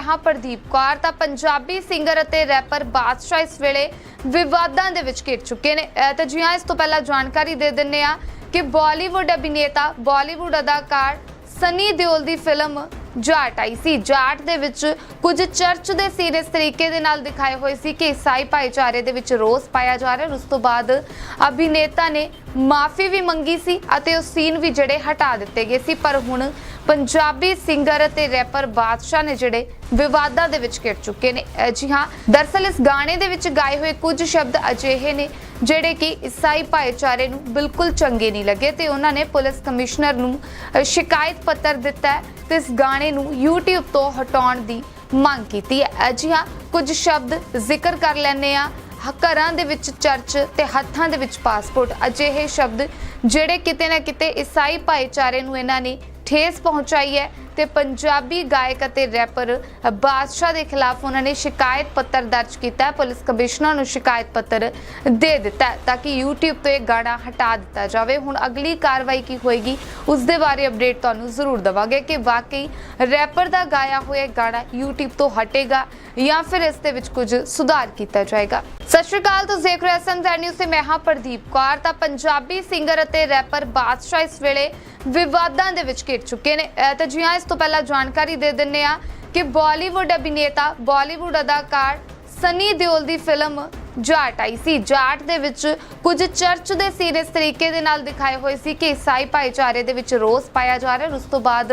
ਮੈਂ ਪ੍ਰਦੀਪ ਕੌਰ, ਤਾਂ ਪੰਜਾਬੀ ਸਿੰਗਰ ਅਤੇ ਰੈਪਰ ਬਾਦਸ਼ਾਹ ਇਸ ਵੇਲੇ ਵਿਵਾਦਾਂ ਦੇ ਵਿੱਚ ਘਿਰ ਚੁੱਕੇ ਨੇ। ਤੇ ਜੀ ਹਾਂ, ਇਸ ਤੋਂ ਪਹਿਲਾਂ ਜਾਣਕਾਰੀ ਦੇ ਦਿੰਨੇ ਆ ਕਿ ਬਾਲੀਵੁੱਡ ਅਭਿਨੇਤਾ ਬਾਲੀਵੁੱਡ ਅਦਾਕਾਰ ਸਨੀ ਦਿਓਲ ਦੀ ਫਿਲਮ ਜਾਟ ਆਈ ਸੀ। ਜਾਟ ਦੇ ਵਿੱਚ ਕੁਝ ਚਰਚ ਦੇ ਸੀਨ ਇਸ ਤਰੀਕੇ ਦੇ ਨਾਲ ਦਿਖਾਏ ਹੋਏ ਸੀ ਕਿ ਈਸਾਈ ਭਾਈਚਾਰੇ ਦੇ ਵਿੱਚ ਰੋਸ ਪਾਇਆ ਜਾ ਰਿਹਾ ਉਸ ਤੋਂ ਬਾਅਦ ਅਭਿਨੇਤਾ ਨੇ ਮਾਫੀ ਵੀ ਮੰਗੀ ਸੀ ਅਤੇ ਉਹ ਸੀਨ ਵੀ ਜਿਹੜੇ ਹਟਾ ਦਿੱਤੇ ਗਏ ਸੀ। ਪਰ ਹੁਣ ਪੰਜਾਬੀ ਸਿੰਗਰ ਅਤੇ ਰੈਪਰ ਬਾਦਸ਼ਾਹ ਨੇ ਜਿਹੜੇ ਵਿਵਾਦਾਂ ਦੇ ਵਿੱਚ ਘਿਰ ਚੁੱਕੇ ਨੇ। ਜੀ ਹਾਂ, ਦਰਸਲ ਇਸ ਗਾਣੇ ਦੇ ਵਿੱਚ ਗਾਏ ਹੋਏ ਕੁਝ ਸ਼ਬਦ ਅਜਿਹੇ ਨੇ ਜਿਹੜੇ ਕਿ ਈਸਾਈ ਭਾਈਚਾਰੇ ਨੂੰ ਬਿਲਕੁਲ ਚੰਗੇ ਨਹੀਂ ਲੱਗੇ ਤੇ ਉਹਨਾਂ ਨੇ ਪੁਲਿਸ ਕਮਿਸ਼ਨਰ ਨੂੰ ਸ਼ਿਕਾਇਤ ਪੱਤਰ ਦਿੱਤਾ ਤੇ ਇਸ ਗਾਣੇ ਨੂੰ YouTube ਤੋਂ ਹਟਾਉਣ ਦੀ ਮੰਗ ਕੀਤੀ ਹੈ। ਅਜਿਹਾ ਜੀ ਕੁਝ ਸ਼ਬਦ ਜ਼ਿਕਰ ਕਰ ਲੈਣੇ ਆ ਘਰਾਂ ਦੇ ਵਿੱਚ ਚਰਚ ਤੇ ਹੱਥਾਂ ਦੇ ਵਿੱਚ ਪਾਸਪੋਰਟ ਅਜਿਹੇ ਸ਼ਬਦ ਜਿਹੜੇ ਕਿਤੇ ਨਾ ਕਿਤੇ ਈਸਾਈ ਭਾਈਚਾਰੇ ਨੂੰ ਇਹਨਾਂ ਨੇ ਠੇਸ ਪਹੁੰਚਾਈ ਹੈ। ਤੇ ਪੰਜਾਬੀ ਗਾਇਕ ਅਤੇ ਰੈਪਰ ਬਾਦਸ਼ਾਹ ਦੇ ਖਿਲਾਫ ਉਹਨਾਂ ਨੇ ਸ਼ਿਕਾਇਤ ਪੱਤਰ ਦਰਜ ਕੀਤਾ ਪੁਲਿਸ ਕਮਿਸ਼ਨਰ ਨੂੰ ਸ਼ਿਕਾਇਤ ਪੱਤਰ ਦੇ ਦਿੱਤਾ ਤਾਂ ਕਿ YouTube ਤੋਂ ਇਹ ਗਾਣਾ ਹਟਾ ਦਿੱਤਾ ਜਾਵੇ। ਹੁਣ ਅਗਲੀ ਕਾਰਵਾਈ ਕੀ ਹੋਏਗੀ, ਉਸ ਦੇ ਬਾਰੇ ਅਪਡੇਟ ਤੁਹਾਨੂੰ ਜ਼ਰੂਰ ਦਵਾਂਗੇ ਕਿ ਵਾਕਈ ਰੈਪਰ ਦਾ ਗਾਇਆ ਹੋਇਆ ਗਾਣਾ YouTube ਤੋਂ ਹਟੇਗਾ ਜਾਂ ਫਿਰ ਇਸ ਦੇ ਵਿੱਚ ਕੁਝ ਸੁਧਾਰ ਕੀਤਾ ਜਾਏਗਾ। ਸਤਿ ਸ਼੍ਰੀ ਅਕਾਲ, ਤੁਸੀਂ ਦੇਖ ਰਹੇ ਹੋ ਸੰਜੈ ਨਿਊਜ਼ ਤੇ ਮੈਂ ਹਾਂ ਪ੍ਰਦੀਪ ਕੌਰ। ਤਾਂ ਪੰਜਾਬੀ ਸਿੰਗਰ ਅਤੇ ਰੈਪਰ ਬਾਦਸ਼ਾਹ ਇਸ ਵੇਲੇ ਵਿਵਾਦਾਂ ਦੇ ਵਿੱਚ ਘਿਰ ਚੁੱਕੇ ਨੇ। ਤਾਂ ਜੀ ਹਾਂ, ਇਸ ਤੋਂ ਪਹਿਲਾਂ ਜਾਣਕਾਰੀ ਦੇ ਦਿੰਨੇ ਆ ਕਿ ਬਾਲੀਵੁੱਡ ਅਭਿਨੇਤਾ, ਬਾਲੀਵੁੱਡ ਅਦਾਕਾਰ ਸਨੀ ਦਿਓਲ ਦੀ ਫਿਲਮ ਜਾਟ ਆਈ ਸੀ। ਜਾਟ ਦੇ ਵਿੱਚ ਕੁਝ ਚਰਚ ਦੇ ਸੀਨ ਇਸ ਤਰੀਕੇ ਦੇ ਨਾਲ ਦਿਖਾਏ ਹੋਏ ਸੀ ਕਿ ਈਸਾਈ ਭਾਈਚਾਰੇ ਦੇ ਵਿੱਚ ਰੋਸ ਪਾਇਆ ਜਾ ਰਿਹਾ ਉਸ ਤੋਂ ਬਾਅਦ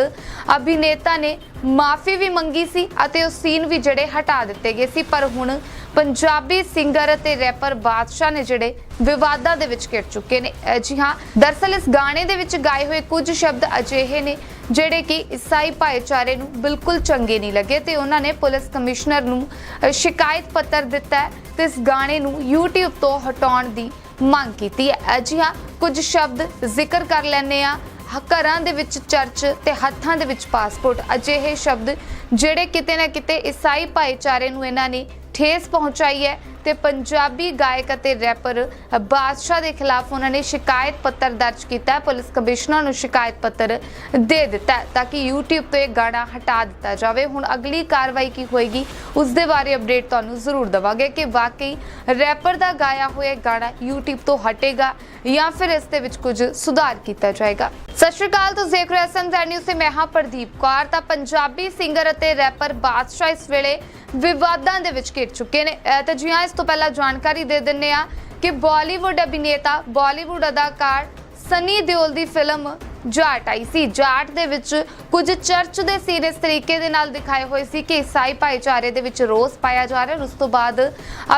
ਅਭਿਨੇਤਾ ਨੇ ਮਾਫੀ ਵੀ ਮੰਗੀ ਸੀ ਅਤੇ ਉਹ ਸੀਨ ਵੀ ਜਿਹੜੇ ਹਟਾ ਦਿੱਤੇ ਗਏ ਸੀ, ਪਰ ਹੁਣ ਪੰਜਾਬੀ ਸਿੰਗਰ ਅਤੇ ਰੈਪਰ ਬਾਦਸ਼ਾਹ ਨੇ ਜਿਹੜੇ ਵਿਵਾਦਾਂ ਦੇ ਵਿੱਚ ਘਿਰ ਚੁੱਕੇ ਨੇ। ਜੀ ਹਾਂ, ਦਰਸਲ ਇਸ ਗਾਣੇ ਦੇ ਵਿੱਚ ਗਾਏ ਹੋਏ ਕੁਝ ਸ਼ਬਦ ਅਜਿਹੇ ਨੇ ਜਿਹੜੇ ਕਿ ਈਸਾਈ ਭਾਈਚਾਰੇ ਨੂੰ ਬਿਲਕੁਲ ਚੰਗੇ ਨਹੀਂ ਲੱਗੇ ਤੇ ਉਹਨਾਂ ਨੇ ਪੁਲਿਸ ਕਮਿਸ਼ਨਰ ਨੂੰ ਸ਼ਿਕਾਇਤ ਪੱਤਰ ਦਿੱਤਾ ਹੈ ਤੇ ਇਸ ਗਾਣੇ ਨੂੰ YouTube ਤੋਂ ਹਟਾਉਣ ਦੀ ਮੰਗ ਕੀਤੀ ਹੈ। ਅਹ ਜੀ ਹਾਂ, ਕੁਝ ਸ਼ਬਦ ਜ਼ਿਕਰ ਕਰ ਲੈਣੇ ਆ ਘਰਾਂ ਦੇ ਵਿੱਚ ਚਰਚ ਤੇ ਹੱਥਾਂ ਦੇ ਵਿੱਚ ਪਾਸਪੋਰਟ। ਅਜਿਹੇ ਸ਼ਬਦ ਜਿਹੜੇ ਕਿਤੇ ਨਾ ਕਿਤੇ ਈਸਾਈ ਭਾਈਚਾਰੇ ਨੂੰ ਇਹਨਾਂ ਨੇ ਠੇਸ ਪਹੁੰਚਾਈ ਹੈ। ਤੇ ਪੰਜਾਬੀ ਗਾਇਕ ਅਤੇ ਰੈਪਰ ਬਾਦਸ਼ਾਹ ਦੇ ਖਿਲਾਫ ਉਹਨਾਂ ਨੇ ਸ਼ਿਕਾਇਤ ਪੱਤਰ ਦਰਜ ਕੀਤਾ। ਪੁਲਿਸ ਕਮਿਸ਼ਨਰ ਨੂੰ ਸ਼ਿਕਾਇਤ ਪੱਤਰ ਦੇ ਦਿੱਤਾ ਤਾਂ ਕਿ YouTube ਤੋਂ ਇਹ ਗਾਣਾ ਹਟਾ ਦਿੱਤਾ ਜਾਵੇ। ਹੁਣ ਅਗਲੀ ਕਾਰਵਾਈ ਕੀ ਹੋਏਗੀ, ਉਸ ਦੇ ਬਾਰੇ ਅਪਡੇਟ ਤੁਹਾਨੂੰ ਜ਼ਰੂਰ ਦਵਾਂਗੇ ਕਿ ਵਾਕਈ ਰੈਪਰ ਦਾ ਗਾਇਆ ਹੋਇਆ ਗਾਣਾ YouTube ਤੋਂ ਹਟੇਗਾ ਜਾਂ ਫਿਰ ਇਸ ਦੇ ਵਿੱਚ ਕੁਝ ਸੁਧਾਰ ਕੀਤਾ ਜਾਏਗਾ। ਸਤਿ ਸ਼੍ਰੀ ਅਕਾਲ, ਤੁਸੀਂ ਦੇਖ ਰਹੇ ਹੋ ਸੰਜੈ ਨਿਊਜ਼ ਤੇ ਮੈਂ ਹਾਂ ਪ੍ਰਦੀਪ ਕੌਰ। ਤਾਂ ਪੰਜਾਬੀ ਸਿੰਗਰ ਅਤੇ ਰੈਪਰ ਬਾਦਸ਼ਾਹ ਇਸ ਵੇਲੇ ਵਿਵਾਦਾਂ ਦੇ ਵਿੱਚ ਘਿਰ ਚੁੱਕੇ ਨੇ। ਤੇ ਤਾਂ ਜੀ ਹਾਂ, ਇਸ ਤੋਂ ਪਹਿਲਾਂ ਜਾਣਕਾਰੀ ਦੇ ਦਿੰਨੇ ਆ ਕਿ ਬਾਲੀਵੁੱਡ ਅਭਿਨੇਤਾ, ਬਾਲੀਵੁੱਡ ਅਦਾਕਾਰ ਸਨੀ ਦਿਓਲ ਦੀ ਫਿਲਮ ਜਾਟ ਆਈ ਸੀ। ਜਾਟ ਦੇ ਵਿੱਚ ਕੁਝ ਚਰਚ ਦੇ ਸੀਨ ਇਸ ਤਰੀਕੇ ਦੇ ਨਾਲ ਦਿਖਾਏ ਹੋਏ ਸੀ ਕਿ ਈਸਾਈ ਭਾਈਚਾਰੇ ਦੇ ਵਿੱਚ ਰੋਸ ਪਾਇਆ ਜਾ ਰਿਹਾ ਉਸ ਤੋਂ ਬਾਅਦ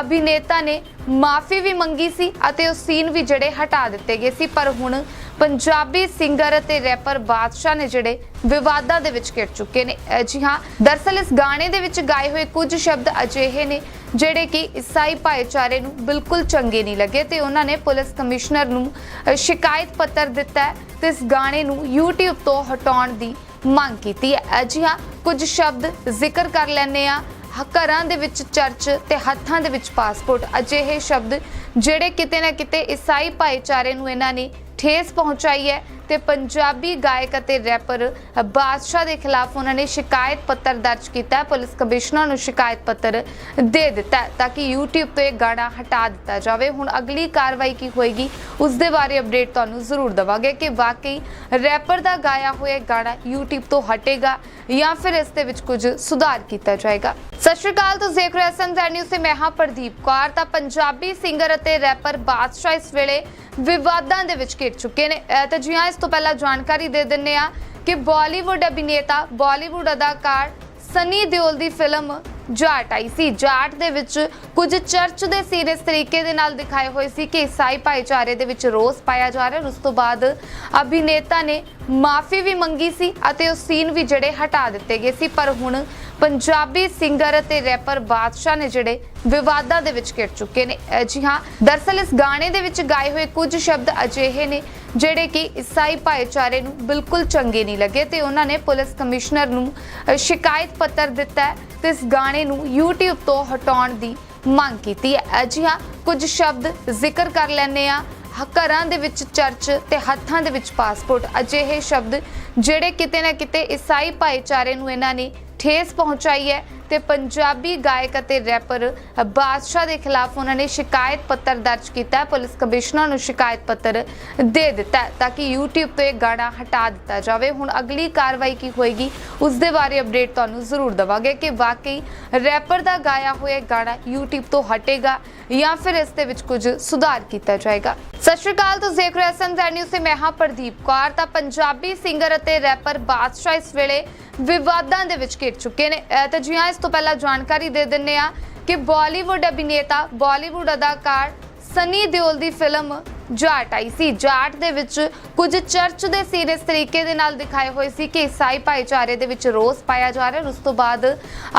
ਅਭਿਨੇਤਾ ਨੇ ਮਾਫੀ ਵੀ ਮੰਗੀ ਸੀ ਅਤੇ ਉਹ ਸੀਨ ਵੀ ਜਿਹੜੇ ਹਟਾ ਦਿੱਤੇ ਗਏ ਸੀ, ਪਰ ਹੁਣ ਪੰਜਾਬੀ ਸਿੰਗਰ ਅਤੇ ਰੈਪਰ ਬਾਦਸ਼ਾਹ ਨੇ ਜਿਹੜੇ ਵਿਵਾਦਾਂ ਦੇ ਵਿੱਚ ਘਿਰ ਚੁੱਕੇ ਨੇ। ਜੀ ਹਾਂ, ਦਰਸਲ ਇਸ ਗਾਣੇ ਦੇ ਵਿੱਚ ਗਾਏ ਹੋਏ ਕੁਝ ਸ਼ਬਦ ਅਜਿਹੇ ਨੇ ਜਿਹੜੇ ਕਿ ਈਸਾਈ ਭਾਈਚਾਰੇ ਨੂੰ ਬਿਲਕੁਲ ਚੰਗੇ ਨਹੀਂ ਲੱਗੇ ਤੇ ਉਹਨਾਂ ਨੇ ਪੁਲਿਸ ਕਮਿਸ਼ਨਰ ਨੂੰ ਸ਼ਿਕਾਇਤ ਪੱਤਰ ਦਿੱਤਾ ਤੇ ਇਸ ਗਾਣੇ ਨੂੰ YouTube ਤੋਂ ਹਟਾਉਣ ਦੀ ਮੰਗ ਕੀਤੀ ਹੈ। ਅਹ ਜੀ ਹਾਂ, ਕੁਝ ਸ਼ਬਦ ਜ਼ਿਕਰ ਕਰ ਲੈਣੇ ਆ ਘਰਾਂ ਦੇ ਵਿੱਚ ਚਰਚ ਤੇ ਹੱਥਾਂ ਦੇ ਵਿੱਚ ਪਾਸਪੋਰਟ। ਅਜਿਹੇ ਸ਼ਬਦ ਜਿਹੜੇ ਕਿਤੇ ਨਾ ਕਿਤੇ ਈਸਾਈ ਭਾਈਚਾਰੇ ਨੂੰ ਇਹਨਾਂ ਨੇ ਠੇਸ ਪਹੁੰਚਾਈ ਹੈ। ਤੇ ਪੰਜਾਬੀ ਗਾਇਕ ਅਤੇ ਰੈਪਰ ਬਾਦਸ਼ਾਹ ਦੇ ਖਿਲਾਫ ਉਹਨਾਂ ਨੇ ਸ਼ਿਕਾਇਤ ਪੱਤਰ ਦਰਜ ਕੀਤਾ ਪੁਲਿਸ ਕਮਿਸ਼ਨਰ ਨੂੰ ਸ਼ਿਕਾਇਤ ਪੱਤਰ ਦੇ ਦਿੱਤਾ ਤਾਂ ਕਿ YouTube ਤੋਂ ਇਹ ਗਾਣਾ ਹਟਾ ਦਿੱਤਾ ਜਾਵੇ। ਹੁਣ ਅਗਲੀ ਕਾਰਵਾਈ ਕੀ ਹੋਏਗੀ, ਉਸ ਦੇ ਬਾਰੇ ਅਪਡੇਟ ਤੁਹਾਨੂੰ ਜ਼ਰੂਰ ਦਵਾਂਗੇ ਕਿ ਵਾਕਈ ਰੈਪਰ ਦਾ ਗਾਇਆ ਹੋਇਆ ਗਾਣਾ YouTube ਤੋਂ ਹਟੇਗਾ ਜਾਂ ਫਿਰ ਇਸ ਦੇ ਵਿੱਚ ਕੁਝ ਸੁਧਾਰ ਕੀਤਾ ਜਾਏਗਾ। ਸਤਿ ਸ਼੍ਰੀ ਅਕਾਲ, ਤੁਸੀਂ ਦੇਖ ਰਹੇ ਹੋ ਸੰਜੈ ਨਿਊਜ਼ ਤੇ ਮੈਂ ਹਾਂ ਪ੍ਰਦੀਪ ਕੌਰ। ਤਾਂ ਪੰਜਾਬੀ ਸਿੰਗਰ ਅਤੇ ਰੈਪਰ ਬਾਦਸ਼ਾਹ ਇਸ ਵੇਲੇ ਵਿਵਾਦਾਂ ਦੇ ਵਿੱਚ ਘਿਰ ਚੁੱਕੇ ਨੇ। ਤਾਂ ਜੀ ਹਾਂ, ਇਸ ਤੋਂ ਪਹਿਲਾਂ ਜਾਣਕਾਰੀ ਦੇ ਦਿੰਨੇ ਆ ਕਿ ਬਾਲੀਵੁੱਡ ਅਭਿਨੇਤਾ ਬਾਲੀਵੁੱਡ ਅਦਾਕਾਰ ਸਨੀ ਦਿਓਲ ਦੀ ਫਿਲਮ ਜਾਟ ਆਈ ਸੀ। ਜਾਟ ਦੇ ਵਿੱਚ ਕੁਝ ਚਰਚ ਦੇ ਸੀਨ ਇਸ ਤਰੀਕੇ ਦੇ ਨਾਲ ਦਿਖਾਏ ਹੋਏ ਸੀ ਕਿ ਈਸਾਈ ਭਾਈਚਾਰੇ ਦੇ ਵਿੱਚ ਰੋਸ ਪਾਇਆ ਜਾ ਰਿਹਾ ਉਸ ਤੋਂ ਬਾਅਦ ਅਭਿਨੇਤਾ ਨੇ ਮਾਫੀ ਵੀ ਮੰਗੀ ਸੀ ਅਤੇ ਉਹ ਸੀਨ ਵੀ ਜਿਹੜੇ ਹਟਾ ਦਿੱਤੇ ਗਏ ਸੀ। ਪਰ ਹੁਣ ਪੰਜਾਬੀ ਸਿੰਗਰ ਅਤੇ ਰੈਪਰ ਬਾਦਸ਼ਾਹ ਨੇ ਜਿਹੜੇ ਵਿਵਾਦਾਂ ਦੇ ਵਿੱਚ ਘਿਰ ਚੁੱਕੇ ਨੇ। ਜੀ ਹਾਂ, ਦਰਸਲ ਇਸ ਗਾਣੇ ਦੇ ਵਿੱਚ ਗਾਏ ਹੋਏ ਕੁਝ ਸ਼ਬਦ ਅਜਿਹੇ ਨੇ ਜਿਹੜੇ ਕਿ ਈਸਾਈ ਭਾਈਚਾਰੇ ਨੂੰ ਬਿਲਕੁਲ ਚੰਗੇ ਨਹੀਂ ਲੱਗੇ ਤੇ ਉਹਨਾਂ ਨੇ ਪੁਲਿਸ ਕਮਿਸ਼ਨਰ ਨੂੰ ਸ਼ਿਕਾਇਤ ਪੱਤਰ ਦਿੱਤਾ ਤੇ ਇਸ ਗਾਣੇ ਨੂੰ YouTube ਤੋਂ ਹਟਾਉਣ ਦੀ ਮੰਗ ਕੀਤੀ ਹੈ। ਅਜਿਹਾ ਜੀ ਕੁਝ ਸ਼ਬਦ ਜ਼ਿਕਰ ਕਰ ਲੈਣੇ ਆ ਘਰਾਂ ਦੇ ਵਿੱਚ ਚਰਚ ਤੇ ਹੱਥਾਂ ਦੇ ਵਿੱਚ ਪਾਸਪੋਰਟ, ਅਜਿਹੇ ਸ਼ਬਦ ਜਿਹੜੇ ਕਿਤੇ ਨਾ ਕਿਤੇ ਈਸਾਈ ਭਾਈਚਾਰੇ ਨੂੰ ਇਹਨਾਂ ਨੇ ਠੇਸ ਪਹੁੰਚਾਈ ਹੈ। ਤੇ ਪੰਜਾਬੀ ਗਾਇਕ ਅਤੇ ਰੈਪਰ ਬਾਦਸ਼ਾਹ ਦੇ ਖਿਲਾਫ ਉਹਨਾਂ ਨੇ ਸ਼ਿਕਾਇਤ ਪੱਤਰ ਦਰਜ ਕੀਤਾ ਪੁਲਿਸ ਕਮਿਸ਼ਨਰ ਨੂੰ ਸ਼ਿਕਾਇਤ ਪੱਤਰ ਦੇ ਦਿੱਤਾ ਤਾਂ ਕਿ YouTube ਤੋਂ ਇਹ ਗਾਣਾ ਹਟਾ ਦਿੱਤਾ ਜਾਵੇ। ਹੁਣ ਅਗਲੀ ਕਾਰਵਾਈ ਕੀ ਹੋਏਗੀ, ਉਸ ਦੇ ਬਾਰੇ ਅਪਡੇਟ ਤੁਹਾਨੂੰ ਜ਼ਰੂਰ ਦਵਾਂਗੇ ਕਿ ਵਾਕਈ ਰੈਪਰ ਦਾ ਗਾਇਆ ਹੋਇਆ ਗਾਣਾ YouTube ਤੋਂ ਹਟੇਗਾ ਜਾਂ ਫਿਰ ਇਸ ਦੇ ਵਿੱਚ ਕੁਝ ਸੁਧਾਰ ਕੀਤਾ ਜਾਏਗਾ। ਸਤਿ ਸ਼੍ਰੀ ਅਕਾਲ, ਤੁਸੀਂ ਦੇਖ ਰਹੇ ਹੋ ਐਸਐਮਜ਼ੈਡ ਨਿਊਜ਼ ਤੇ ਮੈਂ ਹਾਂ ਪ੍ਰਦੀਪ ਕੌਰ। ਤਾਂ ਪੰਜਾਬੀ ਸਿੰਗਰ ਅਤੇ ਰੈਪਰ ਬਾਦਸ਼ਾਹ ਇਸ ਵੇਲੇ ਵਿਵਾਦਾਂ ਦੇ ਵਿੱਚ ਘਿਰ ਚੁੱਕੇ ਨੇ। ਅਹ ਤਾਂ ਜੀ ਹਾਂ, ਇਸ ਤੋਂ ਪਹਿਲਾਂ ਜਾਣਕਾਰੀ ਦੇ ਦਿੰਨੇ ਆ ਕਿ ਬਾਲੀਵੁੱਡ ਅਭਿਨੇਤਾ, ਬਾਲੀਵੁੱਡ ਅਦਾਕਾਰ ਸਨੀ ਦਿਓਲ ਦੀ ਫਿਲਮ ਜਾਟ ਆਈ ਸੀ। ਜਾਟ ਦੇ ਵਿੱਚ ਕੁਝ ਚਰਚ ਦੇ ਸੀਨ ਇਸ ਤਰੀਕੇ ਦੇ ਨਾਲ ਦਿਖਾਏ ਹੋਏ ਸੀ ਕਿ ਈਸਾਈ ਭਾਈਚਾਰੇ ਦੇ ਵਿੱਚ ਰੋਸ ਪਾਇਆ ਜਾ ਰਿਹਾ ਉਸ ਤੋਂ ਬਾਅਦ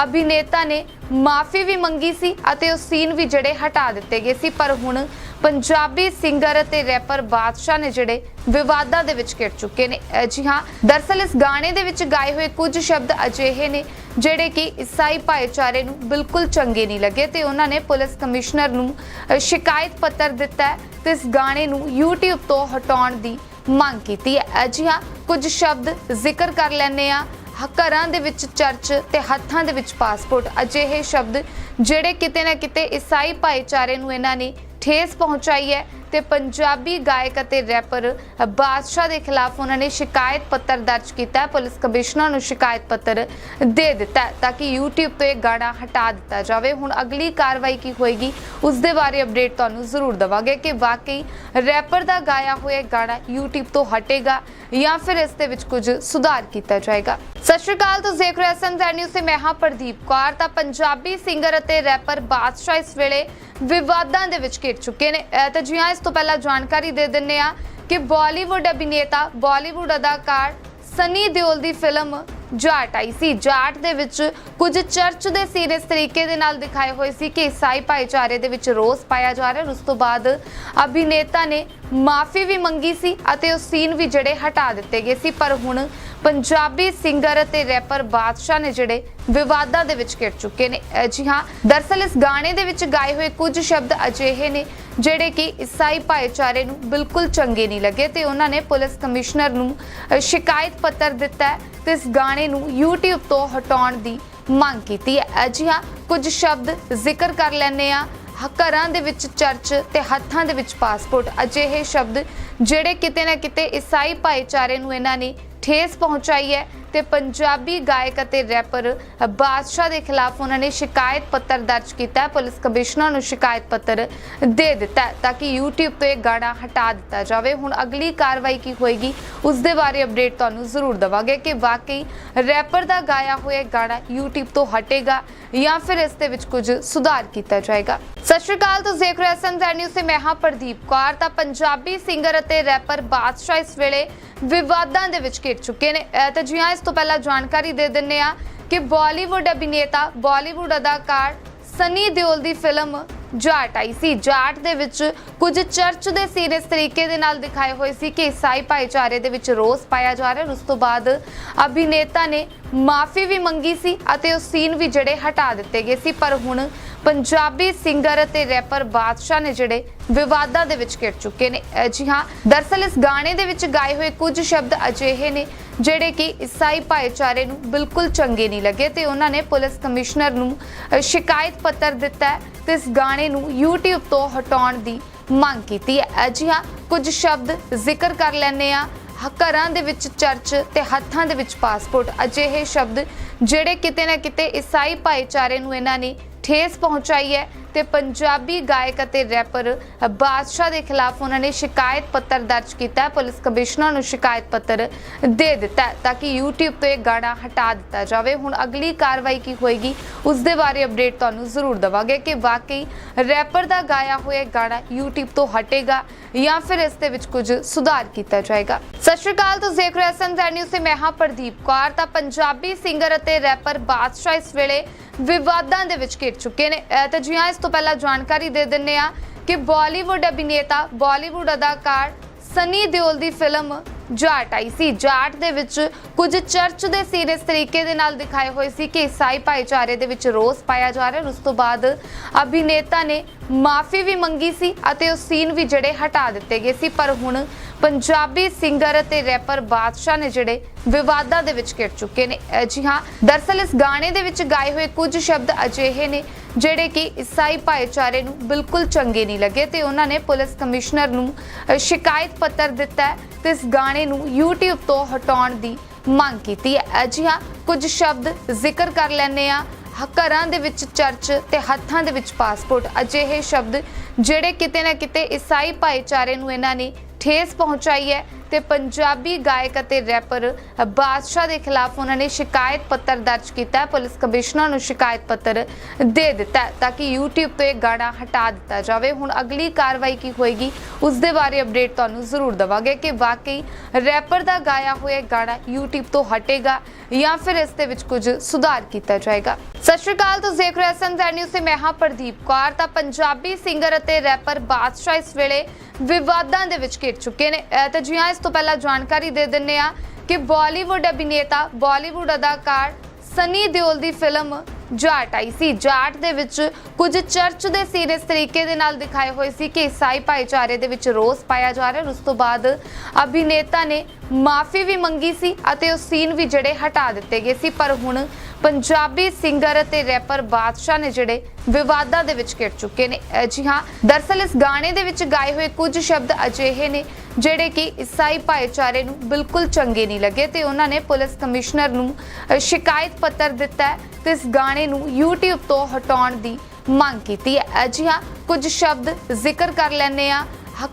ਅਭਿਨੇਤਾ ਨੇ ਮਾਫੀ ਵੀ ਮੰਗੀ ਸੀ ਅਤੇ ਉਹ ਸੀਨ ਵੀ ਜਿਹੜੇ ਹਟਾ ਦਿੱਤੇ ਗਏ ਸੀ, ਪਰ ਹੁਣ ਪੰਜਾਬੀ ਸਿੰਗਰ ਅਤੇ ਰੈਪਰ ਬਾਦਸ਼ਾਹ ਨੇ ਜਿਹੜੇ ਵਿਵਾਦਾਂ ਦੇ ਵਿੱਚ ਘਿਰ ਚੁੱਕੇ ਨੇ। ਅਹ ਜੀ ਹਾਂ, ਦਰਸਲ ਇਸ ਗਾਣੇ ਦੇ ਵਿੱਚ ਗਾਏ ਹੋਏ ਕੁਝ ਸ਼ਬਦ ਅਜਿਹੇ ਨੇ ਜਿਹੜੇ ਕਿ ਈਸਾਈ ਭਾਈਚਾਰੇ ਨੂੰ ਬਿਲਕੁਲ ਚੰਗੇ ਨਹੀਂ ਲੱਗੇ ਤੇ ਉਹਨਾਂ ਨੇ ਪੁਲਿਸ ਕਮਿਸ਼ਨਰ ਨੂੰ ਸ਼ਿਕਾਇਤ ਪੱਤਰ ਦਿੱਤਾ ਹੈ ਤੇ ਇਸ ਗਾਣੇ ਨੂੰ YouTube ਤੋਂ ਹਟਾਉਣ ਦੀ ਮੰਗ ਕੀਤੀ ਹੈ। ਅਹ ਜੀ ਹਾਂ, ਕੁਝ ਸ਼ਬਦ ਜ਼ਿਕਰ ਕਰ ਲੈਣੇ ਆ ਘਰਾਂ ਦੇ ਵਿੱਚ ਚਰਚ ਤੇ ਹੱਥਾਂ ਦੇ ਵਿੱਚ ਪਾਸਪੋਰਟ। ਅਜਿਹੇ ਸ਼ਬਦ ਜਿਹੜੇ ਕਿਤੇ ਨਾ ਕਿਤੇ ਈਸਾਈ ਭਾਈਚਾਰੇ ਨੂੰ ਇਹਨਾਂ ਨੇ ਠੇਸ ਪਹੁੰਚਾਈ ਹੈ। ਤੇ ਪੰਜਾਬੀ ਗਾਇਕ ਅਤੇ ਰੈਪਰ ਬਾਦਸ਼ਾਹ ਦੇ ਖਿਲਾਫ ਉਹਨਾਂ ਨੇ ਸ਼ਿਕਾਇਤ ਪੱਤਰ ਦਰਜ ਕੀਤਾ ਪੁਲਿਸ ਕਮਿਸ਼ਨਰ ਨੂੰ ਸ਼ਿਕਾਇਤ ਪੱਤਰ ਦੇ ਦਿੱਤਾ ਤਾਂ ਕਿ YouTube ਤੋਂ ਇਹ ਗਾਣਾ ਹਟਾ ਦਿੱਤਾ ਜਾਵੇ। ਹੁਣ ਅਗਲੀ ਕਾਰਵਾਈ ਕੀ ਹੋਏਗੀ, ਉਸ ਦੇ ਬਾਰੇ ਅਪਡੇਟ ਤੁਹਾਨੂੰ ਜ਼ਰੂਰ ਦਵਾਂਗੇ ਕਿ ਵਾਕਈ ਰੈਪਰ ਦਾ ਗਾਇਆ ਹੋਇਆ ਗਾਣਾ YouTube ਤੋਂ ਹਟੇਗਾ ਜਾਂ ਫਿਰ ਇਸ ਦੇ ਵਿੱਚ ਕੁਝ ਸੁਧਾਰ ਕੀਤਾ ਜਾਏਗਾ। ਸਤਿ ਸ਼੍ਰੀ ਅਕਾਲ, ਤੁਸੀਂ ਦੇਖ ਰਹੇ ਹੋ ਐਸਐਮਜ਼ੈਡ ਨਿਊਜ਼ ਤੇ ਮੈਂ ਹਾਂ ਪ੍ਰਦੀਪ ਕੌਰ। ਤਾਂ ਪੰਜਾਬੀ ਸਿੰਗਰ ਅਤੇ ਰੈਪਰ ਬਾਦਸ਼ਾਹ ਇਸ ਵੇਲੇ ਵਿਵਾਦਾਂ ਦੇ ਵਿੱਚ ਘਿਰ ਚੁੱਕੇ ਨੇ। ਅਹ ਤਾਂ ਜੀ ਹਾਂ, ਇਸ ਤੋਂ ਪਹਿਲਾਂ ਜਾਣਕਾਰੀ ਦੇ ਦਿੰਨੇ ਆ ਕਿ ਬਾਲੀਵੁੱਡ ਅਭਿਨੇਤਾ, ਬਾਲੀਵੁੱਡ ਅਦਾਕਾਰ ਸਨੀ ਦਿਓਲ ਦੀ ਫਿਲਮ ਜਾਟ ਆਈ ਸੀ। ਜਾਟ ਦੇ ਵਿੱਚ ਕੁਝ ਚਰਚ ਦੇ ਸੀਨ ਇਸ ਤਰੀਕੇ ਦੇ ਨਾਲ ਦਿਖਾਏ ਹੋਏ ਸੀ ਕਿ ਈਸਾਈ ਭਾਈਚਾਰੇ ਦੇ ਵਿੱਚ ਰੋਸ ਪਾਇਆ ਜਾ ਰਿਹਾ ਉਸ ਤੋਂ ਬਾਅਦ ਅਭਿਨੇਤਾ ਨੇ ਮਾਫੀ ਵੀ ਮੰਗੀ ਸੀ ਅਤੇ ਉਹ ਸੀਨ ਵੀ ਜਿਹੜੇ ਹਟਾ ਦਿੱਤੇ ਗਏ ਸੀ, ਪਰ ਹੁਣ ਪੰਜਾਬੀ ਸਿੰਗਰ ਅਤੇ ਰੈਪਰ ਬਾਦਸ਼ਾਹ ਨੇ ਜਿਹੜੇ ਵਿਵਾਦਾਂ ਦੇ ਵਿੱਚ ਘਿਰ ਚੁੱਕੇ ਨੇ। ਅਹ ਜੀ ਹਾਂ, ਦਰਸਲ ਇਸ ਗਾਣੇ ਦੇ ਵਿੱਚ ਗਾਏ ਹੋਏ ਕੁਝ ਸ਼ਬਦ ਅਜਿਹੇ ਨੇ ਜਿਹੜੇ ਕਿ ਈਸਾਈ ਭਾਈਚਾਰੇ ਨੂੰ ਬਿਲਕੁਲ ਚੰਗੇ ਨਹੀਂ ਲੱਗੇ ਤੇ ਉਹਨਾਂ ਨੇ ਪੁਲਿਸ ਕਮਿਸ਼ਨਰ ਨੂੰ ਸ਼ਿਕਾਇਤ ਪੱਤਰ ਦਿੱਤਾ ਹੈ ਤੇ ਇਸ ਗਾਣੇ ਨੂੰ YouTube ਤੋਂ ਹਟਾਉਣ ਦੀ ਮੰਗ ਕੀਤੀ ਹੈ। ਅਹ ਜੀ ਹਾਂ, ਕੁਝ ਸ਼ਬਦ ਜ਼ਿਕਰ ਕਰ ਲੈਣੇ ਆ ਘਰਾਂ ਦੇ ਵਿੱਚ ਚਰਚ ਤੇ ਹੱਥਾਂ ਦੇ ਵਿੱਚ ਪਾਸਪੋਰਟ। ਅਜਿਹੇ ਸ਼ਬਦ ਜਿਹੜੇ ਕਿਤੇ ਨਾ ਕਿਤੇ ਈਸਾਈ ਭਾਈਚਾਰੇ ਨੂੰ ਇਹਨਾਂ ਨੇ ਠੇਸ ਪਹੁੰਚਾਈ ਹੈ। ਤੇ ਪੰਜਾਬੀ ਗਾਇਕ ਅਤੇ ਰੈਪਰ ਬਾਦਸ਼ਾਹ ਦੇ ਖਿਲਾਫ ਉਹਨਾਂ ਨੇ ਸ਼ਿਕਾਇਤ ਪੱਤਰ ਦਰਜ ਕੀਤਾ ਪੁਲਿਸ ਕਮਿਸ਼ਨਰ ਨੂੰ ਸ਼ਿਕਾਇਤ ਪੱਤਰ ਦੇ ਦਿੱਤਾ ਤਾਂ ਕਿ YouTube ਤੋਂ ਇਹ ਗਾਣਾ ਹਟਾ ਦਿੱਤਾ ਜਾਵੇ। ਹੁਣ ਅਗਲੀ ਕਾਰਵਾਈ ਕੀ ਹੋਏਗੀ, ਉਸ ਦੇ ਬਾਰੇ ਅਪਡੇਟ ਤੁਹਾਨੂੰ ਜ਼ਰੂਰ ਦਵਾਂਗੇ ਕਿ ਵਾਕਈ ਰੈਪਰ ਦਾ ਗਾਇਆ ਹੋਇਆ ਗਾਣਾ YouTube ਤੋਂ ਹਟੇਗਾ ਜਾਂ ਫਿਰ ਇਸ ਦੇ ਵਿੱਚ ਕੁਝ ਸੁਧਾਰ ਕੀਤਾ ਜਾਏਗਾ। ਸਤਿ ਸ਼੍ਰੀ ਅਕਾਲ, ਤੁਸੀਂ ਦੇਖ ਰਹੇ ਹੋ ਐਸਐਮਜ਼ੈਡ ਨਿਊਜ਼ ਤੇ ਮੈਂ ਹਾਂ ਪ੍ਰਦੀਪ ਕੌਰ। ਤਾਂ ਪੰਜਾਬੀ ਸਿੰਗਰ ਅਤੇ ਰੈਪਰ ਬਾਦਸ਼ਾਹ ਇਸ ਵੇਲੇ ਵਿਵਾਦਾਂ ਦੇ ਵਿੱਚ ਘਿਰ ਚੁੱਕੇ ਨੇ। ਤਾਂ ਜੀ ਹਾਂ, ਇਸ ਤੋਂ ਪਹਿਲਾਂ ਜਾਣਕਾਰੀ ਦੇ ਦਿੰਨੇ ਆ ਕਿ ਬਾਲੀਵੁੱਡ ਅਭਿਨੇਤਾ ਬਾਲੀਵੁੱਡ ਅਦਾਕਾਰ ਸਨੀ ਦਿਓਲ ਦੀ ਫਿਲਮ ਜਾਟ ਆਈ ਸੀ। ਜਾਟ ਦੇ ਵਿੱਚ ਕੁਝ ਚਰਚ ਦੇ ਸੀਨ ਇਸ ਤਰੀਕੇ ਦੇ ਨਾਲ ਦਿਖਾਏ ਹੋਏ ਸੀ ਕਿ ਈਸਾਈ ਭਾਈਚਾਰੇ ਦੇ ਵਿੱਚ ਰੋਸ ਪਾਇਆ ਜਾ ਰਿਹਾ ਉਸ ਤੋਂ ਬਾਅਦ ਅਭਿਨੇਤਾ ਨੇ ਮਾਫੀ ਵੀ ਮੰਗੀ ਸੀ ਅਤੇ ਉਹ ਸੀਨ ਵੀ ਜਿਹੜੇ ਹਟਾ ਦਿੱਤੇ ਗਏ ਸੀ। ਪਰ ਹੁਣ ਪੰਜਾਬੀ ਸਿੰਗਰ ਅਤੇ ਰੈਪਰ ਬਾਦਸ਼ਾਹ ਨੇ ਜਿਹੜੇ ਵਿਵਾਦਾਂ ਦੇ ਵਿੱਚ ਘਿਰ ਚੁੱਕੇ ਨੇ। ਜੀ ਹਾਂ, ਦਰਸਲ ਇਸ ਗਾਣੇ ਦੇ ਵਿੱਚ ਗਾਏ ਹੋਏ ਕੁਝ ਸ਼ਬਦ ਅਜਿਹੇ ਨੇ ਜਿਹੜੇ ਕਿ ਈਸਾਈ ਭਾਈਚਾਰੇ ਨੂੰ ਬਿਲਕੁਲ ਚੰਗੇ ਨਹੀਂ ਲੱਗੇ ਤੇ ਉਹਨਾਂ ਨੇ ਪੁਲਿਸ ਕਮਿਸ਼ਨਰ ਨੂੰ ਸ਼ਿਕਾਇਤ ਪੱਤਰ ਦਿੱਤਾ ਤੇ ਇਸ ਗਾਣੇ ਨੂੰ YouTube ਤੋਂ ਹਟਾਉਣ ਦੀ ਮੰਗ ਕੀਤੀ ਹੈ। ਅਜਿਹਾ ਜੀ ਕੁਝ ਸ਼ਬਦ ਜ਼ਿਕਰ ਕਰ ਲੈਣੇ ਆ ਘਰਾਂ ਦੇ ਵਿੱਚ ਚਰਚ ਤੇ ਹੱਥਾਂ ਦੇ ਵਿੱਚ ਪਾਸਪੋਰਟ ਅਜਿਹੇ ਸ਼ਬਦ ਜਿਹੜੇ ਕਿਤੇ ਨਾ ਕਿਤੇ ਈਸਾਈ ਭਾਈਚਾਰੇ ਨੂੰ ਇਹਨਾਂ ਨੇ ਠੇਸ ਪਹੁੰਚਾਈ ਹੈ। ਤੇ ਪੰਜਾਬੀ ਗਾਇਕ ਅਤੇ ਰੈਪਰ ਬਾਦਸ਼ਾਹ ਦੇ ਖਿਲਾਫ ਉਹਨਾਂ ਨੇ ਸ਼ਿਕਾਇਤ ਪੱਤਰ ਦਰਜ ਕੀਤਾ। ਪੁਲਿਸ ਕਮਿਸ਼ਨਰ ਨੂੰ ਸ਼ਿਕਾਇਤ ਪੱਤਰ ਦੇ ਦਿੱਤਾ ਤਾਂ ਕਿ YouTube ਤੋਂ ਇਹ ਗਾਣਾ ਹਟਾ ਦਿੱਤਾ ਜਾਵੇ। ਹੁਣ ਅਗਲੀ ਕਾਰਵਾਈ ਕੀ ਹੋਏਗੀ, ਉਸ ਦੇ ਬਾਰੇ ਅਪਡੇਟ ਤੁਹਾਨੂੰ ਜ਼ਰੂਰ ਦਵਾਂਗੇ ਕਿ ਵਾਕਈ ਰੈਪਰ ਦਾ ਗਾਇਆ ਹੋਇਆ ਗਾਣਾ YouTube ਤੋਂ ਹਟੇਗਾ ਜਾਂ ਫਿਰ ਇਸ ਦੇ ਵਿੱਚ ਕੁਝ ਸੁਧਾਰ ਕੀਤਾ ਜਾਏਗਾ। ਸਤਿ ਸ਼੍ਰੀ ਅਕਾਲ, ਤੁਸੀਂ ਦੇਖ ਰਹੇ ਹੋ ਐਸਐਮਜ਼ੈਡ ਨਿਊਜ਼ ਤੇ ਮੈਂ ਹਾਂ ਪ੍ਰਦੀਪ ਕੌਰ। ਤਾਂ ਪੰਜਾਬੀ ਸਿੰਗਰ ਅਤੇ ਰੈਪਰ ਬਾਦਸ਼ਾਹ ਇਸ ਵੇਲੇ ਵਿਵਾਦਾਂ ਦੇ ਵਿੱਚ ਘਿਰ ਚੁੱਕੇ ਨੇ। ਅਹ ਜੀ ਹਾਂ, ਇਸ ਤੋਂ ਪਹਿਲਾਂ ਜਾਣਕਾਰੀ ਦੇ ਦਿੰਨੇ ਆ ਕਿ ਬਾਲੀਵੁੱਡ ਅਭਿਨੇਤਾ ਬਾਲੀਵੁੱਡ ਅਦਾਕਾਰ ਸਨੀ ਦਿਓਲ ਦੀ ਫਿਲਮ ਜਾਟ ਆਈ ਸੀ। ਜਾਟ ਦੇ ਵਿੱਚ ਕੁਝ ਚਰਚ ਦੇ ਸੀਨ ਇਸ ਤਰੀਕੇ ਦੇ ਨਾਲ ਦਿਖਾਏ ਹੋਏ ਸੀ ਕਿ ਈਸਾਈ ਭਾਈਚਾਰੇ ਦੇ ਵਿੱਚ ਰੋਸ ਪਾਇਆ ਜਾ ਰਿਹਾ ਉਸ ਤੋਂ ਬਾਅਦ ਅਭਿਨੇਤਾ ਨੇ ਮਾਫੀ ਵੀ ਮੰਗੀ ਸੀ ਅਤੇ ਉਹ ਸੀਨ ਵੀ ਜਿਹੜੇ ਹਟਾ ਦਿੱਤੇ ਗਏ ਸੀ। ਪਰ ਹੁਣ ਪੰਜਾਬੀ ਸਿੰਗਰ ਅਤੇ ਰੈਪਰ ਬਾਦਸ਼ਾਹ ਨੇ ਜਿਹੜੇ ਵਿਵਾਦਾਂ ਦੇ ਵਿੱਚ ਘਿਰ ਚੁੱਕੇ ਨੇ। ਜੀ ਹਾਂ, ਦਰਸਲ ਇਸ ਗਾਣੇ ਦੇ ਵਿੱਚ ਗਾਏ ਹੋਏ ਕੁਝ ਸ਼ਬਦ ਅਜਿਹੇ ਨੇ ਜਿਹੜੇ ਕਿ ਈਸਾਈ ਭਾਈਚਾਰੇ ਨੂੰ ਬਿਲਕੁਲ ਚੰਗੇ ਨਹੀਂ ਲੱਗੇ ਤੇ ਉਹਨਾਂ ਨੇ ਪੁਲਿਸ ਕਮਿਸ਼ਨਰ ਨੂੰ ਸ਼ਿਕਾਇਤ ਪੱਤਰ ਦਿੱਤਾ ਤੇ ਇਸ ਗਾਣੇ ਨੂੰ YouTube ਤੋਂ ਹਟਾਉਣ ਦੀ ਮੰਗ ਕੀਤੀ ਹੈ। ਅਜਿਹਾ ਜੀ ਕੁਝ ਸ਼ਬਦ ਜ਼ਿਕਰ ਕਰ ਲੈਂਦੇ ਆ ਘਰਾਂ ਦੇ ਵਿੱਚ ਚਰਚ ਤੇ ਹੱਥਾਂ ਦੇ ਵਿੱਚ ਪਾਸਪੋਰਟ, ਅਜਿਹੇ ਸ਼ਬਦ ਜਿਹੜੇ ਕਿਤੇ ਨਾ ਕਿਤੇ ਈਸਾਈ ਭਾਈਚਾਰੇ ਨੂੰ ਇਹਨਾਂ ਨੇ ਠੇਸ ਪਹੁੰਚਾਈ ਹੈ। ਤੇ ਪੰਜਾਬੀ ਗਾਇਕ ਅਤੇ ਰੈਪਰ ਬਾਦਸ਼ਾਹ ਦੇ ਖਿਲਾਫ ਉਹਨਾਂ ਨੇ ਸ਼ਿਕਾਇਤ ਪੱਤਰ ਦਰਜ ਕੀਤਾ ਪੁਲਿਸ ਕਮਿਸ਼ਨਰ ਨੂੰ ਸ਼ਿਕਾਇਤ ਪੱਤਰ ਦੇ ਦਿੱਤਾ ਤਾਂ ਕਿ YouTube ਤੋਂ ਇਹ ਗਾਣਾ ਹਟਾ ਦਿੱਤਾ ਜਾਵੇ। ਹੁਣ ਅਗਲੀ ਕਾਰਵਾਈ ਕੀ ਹੋਏਗੀ, ਉਸ ਦੇ ਬਾਰੇ ਅਪਡੇਟ ਤੁਹਾਨੂੰ ਜ਼ਰੂਰ ਦਵਾਂਗੇ ਕਿ ਵਾਕਈ ਰੈਪਰ ਦਾ ਗਾਇਆ ਹੋਇਆ ਗਾਣਾ YouTube ਤੋਂ ਹਟੇਗਾ ਜਾਂ ਫਿਰ ਇਸ ਦੇ ਵਿੱਚ ਕੁਝ ਸੁਧਾਰ ਕੀਤਾ ਜਾਏਗਾ। ਸਤਿ ਸ਼੍ਰੀ ਅਕਾਲ, ਤੁਸੀਂ ਦੇਖ ਰਹੇ ਹੋ ਨਿਊਜ਼ ਤੇ ਮੈਂ ਹਾਂ ਪ੍ਰਦੀਪ ਕੌਰ। ਤਾਂ ਪੰਜਾਬੀ ਸਿੰਗਰ ਅਤੇ ਰੈਪਰ ਬਾਦਸ਼ਾਹ ਇਸ ਵੇਲੇ ਵਿਵਾਦਾਂ ਦੇ ਵਿੱਚ ਘਿਰ ਚੁੱਕੇ ਨੇ। ਅਹ ਤਾਂ ਜੀ ਹਾਂ, ਇਸ ਤੋਂ ਪਹਿਲਾਂ ਜਾਣਕਾਰੀ ਦੇ ਦਿੰਨੇ ਆ ਕਿ ਬਾਲੀਵੁੱਡ ਅਭਿਨੇਤਾ ਬਾਲੀਵੁੱਡ ਅਦਾਕਾਰ ਸਨੀ ਦਿਓਲ ਦੀ ਫਿਲਮ ਜਾਟ ਆਈ ਸੀ। ਜਾਟ ਦੇ ਵਿੱਚ ਕੁਝ ਚਰਚ ਦੇ ਸੀਨ ਇਸ ਤਰੀਕੇ ਦੇ ਨਾਲ ਦਿਖਾਏ ਹੋਏ ਸੀ ਕਿ ਈਸਾਈ ਭਾਈਚਾਰੇ ਦੇ ਵਿੱਚ ਰੋਸ ਪਾਇਆ ਜਾ ਰਿਹਾ ਉਸ ਤੋਂ ਬਾਅਦ ਅਭਿਨੇਤਾ ਨੇ ਮਾਫੀ ਵੀ ਮੰਗੀ ਸੀ ਅਤੇ ਉਹ ਸੀਨ ਵੀ ਜਿਹੜੇ ਹਟਾ ਦਿੱਤੇ ਗਏ ਸੀ। ਪਰ ਹੁਣ ਪੰਜਾਬੀ ਸਿੰਗਰ ਅਤੇ ਰੈਪਰ ਬਾਦਸ਼ਾਹ ਨੇ ਜਿਹੜੇ ਵਿਵਾਦਾਂ ਦੇ ਵਿੱਚ ਘਿਰ ਚੁੱਕੇ ਨੇ। ਜੀ ਹਾਂ, ਦਰਸਲ ਇਸ ਗਾਣੇ ਦੇ ਵਿੱਚ ਗਾਏ ਹੋਏ ਕੁਝ ਸ਼ਬਦ ਅਜਿਹੇ ਨੇ ਜਿਹੜੇ ਕਿ ਈਸਾਈ ਭਾਈਚਾਰੇ ਨੂੰ ਬਿਲਕੁਲ ਚੰਗੇ ਨਹੀਂ ਲੱਗੇ ਤੇ ਉਹਨਾਂ ਨੇ ਪੁਲਿਸ ਕਮਿਸ਼ਨਰ ਨੂੰ ਸ਼ਿਕਾਇਤ ਪੱਤਰ ਦਿੱਤਾ ਤੇ ਇਸ ਗਾਣੇ ਨੂੰ YouTube ਤੋਂ ਹਟਾਉਣ ਦੀ ਮੰਗ ਕੀਤੀ ਹੈ। ਅਜਿਹਾ ਜੀ ਕੁਝ ਸ਼ਬਦ ਜ਼ਿਕਰ ਕਰ ਲੈਂਦੇ ਆ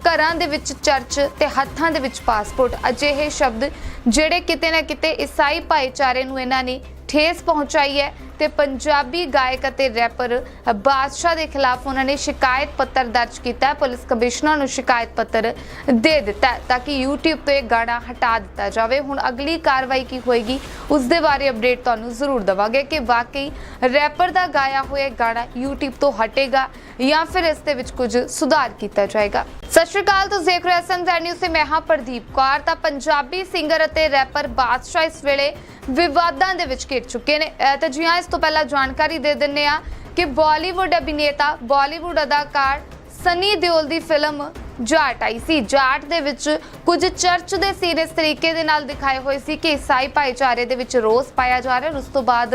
ਘਰਾਂ ਦੇ ਵਿੱਚ ਚਰਚ ਤੇ ਹੱਥਾਂ ਦੇ ਵਿੱਚ ਪਾਸਪੋਰਟ ਅਜਿਹੇ ਸ਼ਬਦ ਜਿਹੜੇ ਕਿਤੇ ਨਾ ਕਿਤੇ ਈਸਾਈ ਭਾਈਚਾਰੇ ਨੂੰ ਇਹਨਾਂ ਨੇ ਠੇਸ ਪਹੁੰਚਾਈ ਹੈ। ਤੇ ਪੰਜਾਬੀ ਗਾਇਕ ਅਤੇ ਰੈਪਰ ਬਾਦਸ਼ਾਹ ਦੇ ਖਿਲਾਫ ਉਹਨਾਂ ਨੇ ਸ਼ਿਕਾਇਤ ਪੱਤਰ ਦਰਜ ਕੀਤਾ ਪੁਲਿਸ ਕਮਿਸ਼ਨਰ ਨੂੰ ਸ਼ਿਕਾਇਤ ਪੱਤਰ ਦੇ ਦਿੱਤਾ ਤਾਂ ਕਿ YouTube ਤੋਂ ਇਹ ਗਾਣਾ ਹਟਾ ਦਿੱਤਾ ਜਾਵੇ। ਹੁਣ ਅਗਲੀ ਕਾਰਵਾਈ ਕੀ ਹੋਏਗੀ, ਉਸ ਦੇ ਬਾਰੇ ਅਪਡੇਟ ਤੁਹਾਨੂੰ ਜ਼ਰੂਰ ਦਵਾਂਗੇ ਕਿ ਵਾਕਈ ਰੈਪਰ ਦਾ ਗਾਇਆ ਹੋਇਆ ਗਾਣਾ YouTube ਤੋਂ ਹਟੇਗਾ ਜਾਂ ਫਿਰ ਇਸ ਦੇ ਵਿੱਚ ਕੁਝ ਸੁਧਾਰ ਕੀਤਾ ਜਾਏਗਾ। ਸਤਿ ਸ਼੍ਰੀ ਅਕਾਲ, ਤੁਸੀਂ ਦੇਖ ਰਹੇ ਹੋ ਸੰਜ਼ਰ ਨਿਊਜ਼ ਤੇ ਮੈਂ ਹਾਂ ਪ੍ਰਦੀਪ ਕੌਰ। ਤਾਂ ਪੰਜਾਬੀ ਸਿੰਗਰ ਅਤੇ ਰੈਪਰ ਬਾਦਸ਼ਾਹ ਇਸ ਵੇਲੇ ਵਿਵਾਦਾਂ ਦੇ ਵਿੱਚ ਘਿਰ ਚੁੱਕੇ ਨੇ। ਅਹ ਤਾਂ ਜੀ ਹਾਂ, ਇਸ ਤੋਂ ਪਹਿਲਾਂ ਜਾਣਕਾਰੀ ਦੇ ਦਿੰਨੇ ਆ ਕਿ ਬਾਲੀਵੁੱਡ ਅਭਿਨੇਤਾ, ਬਾਲੀਵੁੱਡ ਅਦਾਕਾਰ ਸਨੀ ਦਿਓਲ ਦੀ ਫਿਲਮ ਜਾਟ ਆਈ ਸੀ। ਜਾਟ ਦੇ ਵਿੱਚ ਕੁਝ ਚਰਚ ਦੇ ਸੀਨ ਇਸ ਤਰੀਕੇ ਦੇ ਨਾਲ ਦਿਖਾਏ ਹੋਏ ਸੀ ਕਿ ਈਸਾਈ ਭਾਈਚਾਰੇ ਦੇ ਵਿੱਚ ਰੋਸ ਪਾਇਆ ਜਾ ਰਿਹਾ ਉਸ ਤੋਂ ਬਾਅਦ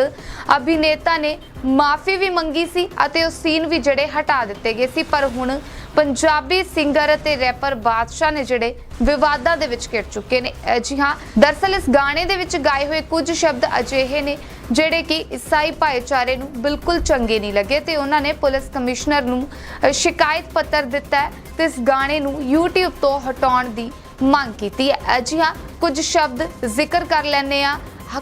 ਅਭਿਨੇਤਾ ਨੇ ਮਾਫੀ ਵੀ ਮੰਗੀ ਸੀ ਅਤੇ ਉਹ ਸੀਨ ਵੀ ਜਿਹੜੇ ਹਟਾ ਦਿੱਤੇ ਗਏ ਸੀ, ਪਰ ਹੁਣ ਪੰਜਾਬੀ ਸਿੰਗਰ ਅਤੇ ਰੈਪਰ ਬਾਦਸ਼ਾਹ ਨੇ ਜਿਹੜੇ ਵਿਵਾਦਾਂ ਦੇ ਵਿੱਚ ਘਿਰ ਚੁੱਕੇ ਨੇ। ਅਹ ਜੀ ਹਾਂ, ਦਰਸਲ ਇਸ ਗਾਣੇ ਦੇ ਵਿੱਚ ਗਾਏ ਹੋਏ ਕੁਝ ਸ਼ਬਦ ਅਜਿਹੇ ਨੇ ਜਿਹੜੇ ਕਿ ਈਸਾਈ ਭਾਈਚਾਰੇ ਨੂੰ ਬਿਲਕੁਲ ਚੰਗੇ ਨਹੀਂ ਲੱਗੇ ਤੇ ਉਹਨਾਂ ਨੇ ਪੁਲਿਸ ਕਮਿਸ਼ਨਰ ਨੂੰ ਸ਼ਿਕਾਇਤ ਪੱਤਰ ਦਿੱਤਾ ਹੈ ਤੇ ਇਸ ਗਾਣੇ ਨੂੰ YouTube ਤੋਂ ਹਟਾਉਣ ਦੀ ਮੰਗ ਕੀਤੀ ਹੈ। ਅਹ ਜੀ ਹਾਂ, ਕੁਝ ਸ਼ਬਦ ਜ਼ਿਕਰ ਕਰ ਲੈਂਦੇ ਆ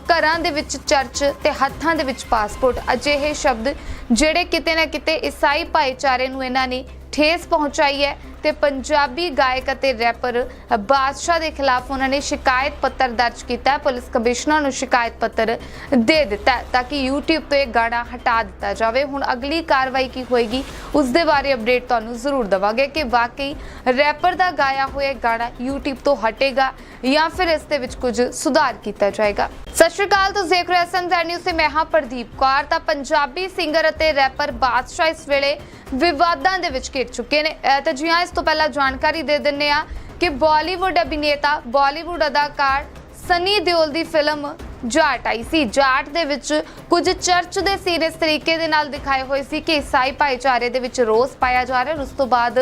ਘਰਾਂ ਦੇ ਵਿੱਚ ਚਰਚ ਤੇ ਹੱਥਾਂ ਦੇ ਵਿੱਚ ਪਾਸਪੋਰਟ ਅਜਿਹੇ ਸ਼ਬਦ ਜਿਹੜੇ ਕਿਤੇ ਨਾ ਕਿਤੇ ਈਸਾਈ ਭਾਈਚਾਰੇ ਨੂੰ ਇਹਨਾਂ ਨੇ ਠੇਸ ਪਹੁੰਚਾਈ ਹੈ। ਤੇ ਪੰਜਾਬੀ ਗਾਇਕ ਅਤੇ ਰੈਪਰ ਬਾਦਸ਼ਾਹ ਦੇ ਖਿਲਾਫ ਉਹਨਾਂ ਨੇ ਸ਼ਿਕਾਇਤ ਪੱਤਰ ਦਰਜ ਕੀਤਾ ਪੁਲਿਸ ਕਮਿਸ਼ਨਰ ਨੂੰ ਸ਼ਿਕਾਇਤ ਪੱਤਰ ਦੇ ਦਿੱਤਾ ਤਾਂ ਕਿ YouTube ਤੋਂ ਇਹ ਗਾਣਾ ਹਟਾ ਦਿੱਤਾ ਜਾਵੇ। ਹੁਣ ਅਗਲੀ ਕਾਰਵਾਈ ਕੀ ਹੋਏਗੀ, ਉਸ ਦੇ ਬਾਰੇ ਅਪਡੇਟ ਤੁਹਾਨੂੰ ਜ਼ਰੂਰ ਦਵਾਂਗੇ ਕਿ ਵਾਕਈ ਰੈਪਰ ਦਾ ਗਾਇਆ ਹੋਇਆ ਗਾਣਾ YouTube ਤੋਂ ਹਟੇਗਾ ਜਾਂ ਫਿਰ ਇਸ ਦੇ ਵਿੱਚ ਕੁਝ ਸੁਧਾਰ ਕੀਤਾ ਜਾਏਗਾ। ਸਤਿ ਸ਼੍ਰੀ ਅਕਾਲ, ਤੁਸੀਂ ਦੇਖ ਰਹੇ ਹੋ ਸੰਜ਼ਰ ਨਿਊਜ਼ ਤੇ ਮੈਂ ਹਾਂ ਪ੍ਰਦੀਪ ਕੌਰ। ਤਾਂ ਪੰਜਾਬੀ ਸਿੰਗਰ ਅਤੇ ਰੈਪਰ ਬਾਦਸ਼ਾਹ ਇਸ ਵੇਲੇ ਵਿਵਾਦਾਂ ਦੇ ਵਿੱਚ ਘਿਰ ਚੁੱਕੇ ਨੇ। ਤੇ ਤਾਂ ਜੀ ਹਾਂ, ਇਸ ਤੋਂ ਪਹਿਲਾਂ ਜਾਣਕਾਰੀ ਦੇ ਦਿੰਨੇ ਆ ਕਿ ਬਾਲੀਵੁੱਡ ਅਭਿਨੇਤਾ, ਬਾਲੀਵੁੱਡ ਅਦਾਕਾਰ ਸਨੀ ਦਿਓਲ ਦੀ ਫਿਲਮ ਜਾਟ ਆਈ ਸੀ। ਜਾਟ ਦੇ ਵਿੱਚ ਕੁਝ ਚਰਚ ਦੇ ਸੀਨ ਇਸ ਤਰੀਕੇ ਦੇ ਨਾਲ ਦਿਖਾਏ ਹੋਏ ਸੀ ਕਿ ਈਸਾਈ ਭਾਈਚਾਰੇ ਦੇ ਵਿੱਚ ਰੋਸ ਪਾਇਆ ਜਾ ਰਿਹਾ ਉਸ ਤੋਂ ਬਾਅਦ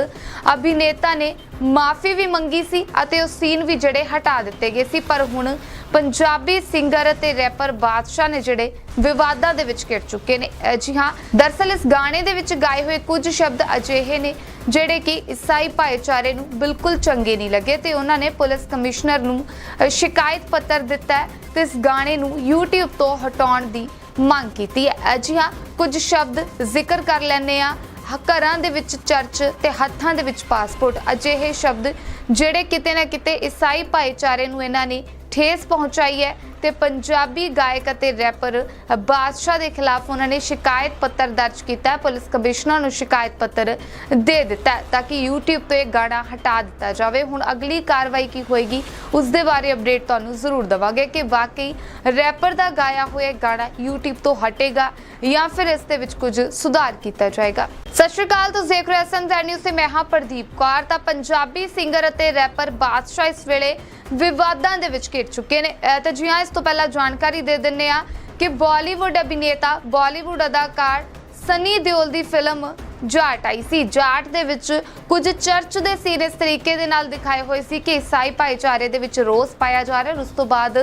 ਅਭਿਨੇਤਾ ਨੇ ਮਾਫੀ ਵੀ ਮੰਗੀ ਸੀ ਅਤੇ ਉਹ ਸੀਨ ਵੀ ਜਿਹੜੇ ਹਟਾ ਦਿੱਤੇ ਗਏ ਸੀ, ਪਰ ਹੁਣ ਪੰਜਾਬੀ ਸਿੰਗਰ ਅਤੇ ਰੈਪਰ ਬਾਦਸ਼ਾਹ ਨੇ ਜਿਹੜੇ ਵਿਵਾਦਾਂ ਦੇ ਵਿੱਚ ਘਿਰ ਚੁੱਕੇ ਨੇ। ਜੀ ਹਾਂ, ਦਰਸਲ ਇਸ ਗਾਣੇ ਦੇ ਵਿੱਚ ਗਾਏ ਹੋਏ ਕੁਝ ਸ਼ਬਦ ਅਜਿਹੇ ਨੇ ਜਿਹੜੇ ਕਿ ਈਸਾਈ ਭਾਈਚਾਰੇ ਨੂੰ ਬਿਲਕੁਲ ਚੰਗੇ ਨਹੀਂ ਲੱਗੇ ਤੇ ਉਹਨਾਂ ਨੇ ਪੁਲਿਸ ਕਮਿਸ਼ਨਰ ਨੂੰ ਸ਼ਿਕਾਇਤ ਪੱਤਰ ਦਿੱਤਾ ਹੈ ਤੇ ਇਸ ਗਾਣੇ ਨੂੰ YouTube ਤੋਂ ਹਟਾਉਣ ਦੀ ਮੰਗ ਕੀਤੀ ਹੈ। ਅਹ ਜੀ ਹਾਂ, ਕੁਝ ਸ਼ਬਦ ਜ਼ਿਕਰ ਕਰ ਲੈਂਦੇ ਆ ਘਰਾਂ ਦੇ ਵਿੱਚ ਚਰਚ ਤੇ ਹੱਥਾਂ ਦੇ ਵਿੱਚ ਪਾਸਪੋਰਟ ਅਜਿਹੇ ਸ਼ਬਦ ਜਿਹੜੇ ਕਿਤੇ ਨਾ ਕਿਤੇ ਈਸਾਈ ਭਾਈਚਾਰੇ ਨੂੰ ਇਹਨਾਂ ਨੇ ਠੇਸ ਪਹੁੰਚਾਈ ਹੈ ਤੇ ਪੰਜਾਬੀ ਗਾਇਕ ਅਤੇ ਰੈਪਰ ਬਾਦਸ਼ਾਹ ਦੇ ਖਿਲਾਫ ਉਹਨਾਂ ਨੇ ਸ਼ਿਕਾਇਤ ਪੱਤਰ ਦਰਜ ਕੀਤਾ ਪੁਲਿਸ ਕਮਿਸ਼ਨਰ ਨੂੰ ਸ਼ਿਕਾਇਤ ਪੱਤਰ ਦੇ ਦਿੱਤਾ ਤਾਂ ਕਿ YouTube ਤੋਂ ਇਹ ਗਾਣਾ ਹਟਾ ਦਿੱਤਾ ਜਾਵੇ। ਹੁਣ ਅਗਲੀ ਕਾਰਵਾਈ ਕੀ ਹੋਏਗੀ, ਉਸ ਦੇ ਬਾਰੇ ਅਪਡੇਟ ਤੁਹਾਨੂੰ ਜ਼ਰੂਰ ਦਵਾਂਗੇ ਕਿ ਵਾਕਈ ਰੈਪਰ ਦਾ ਗਾਇਆ ਹੋਇਆ ਗਾਣਾ YouTube ਤੋਂ ਹਟੇਗਾ ਜਾਂ ਫਿਰ ਇਸ ਦੇ ਵਿੱਚ ਕੁਝ ਸੁਧਾਰ ਕੀਤਾ ਜਾਏਗਾ। ਸਤਿ ਸ਼੍ਰੀ ਅਕਾਲ, ਤੁਸੀਂ ਦੇਖ ਰਹੇ ਹੋ ਸੰਜ਼ਰ ਨਿਊਜ਼ ਤੇ ਮੈਂ ਹਾਂ ਪ੍ਰਦੀਪ ਕੌਰ। ਤਾਂ ਪੰਜਾਬੀ ਸਿੰਗਰ ਅਤੇ ਰੈਪਰ ਬਾਦਸ਼ਾਹ ਇਸ ਵੇਲੇ ਵਿਵਾਦਾਂ ਦੇ ਵਿੱਚ ਘਿਰ ਚੁੱਕੇ ਨੇ। ਅਹ ਜੀ ਹਾਂ, ਇਸ ਤੋਂ ਪਹਿਲਾਂ ਜਾਣਕਾਰੀ ਦੇ ਦਿੰਨੇ ਆ ਕਿ ਬਾਲੀਵੁੱਡ ਅਭਿਨੇਤਾ ਬਾਲੀਵੁੱਡ ਅਦਾਕਾਰ ਸਨੀ ਦਿਓਲ ਦੀ ਫਿਲਮ ਜਾਟ ਆਈ ਸੀ। ਜਾਟ ਦੇ ਵਿੱਚ ਕੁਝ ਚਰਚ ਦੇ ਸੀਨ ਇਸ ਤਰੀਕੇ ਦੇ ਨਾਲ ਦਿਖਾਏ ਹੋਏ ਸੀ ਕਿ ਈਸਾਈ ਭਾਈਚਾਰੇ ਦੇ ਵਿੱਚ ਰੋਸ ਪਾਇਆ ਜਾ ਰਿਹਾ ਹੈ ਉਸ ਤੋਂ ਬਾਅਦ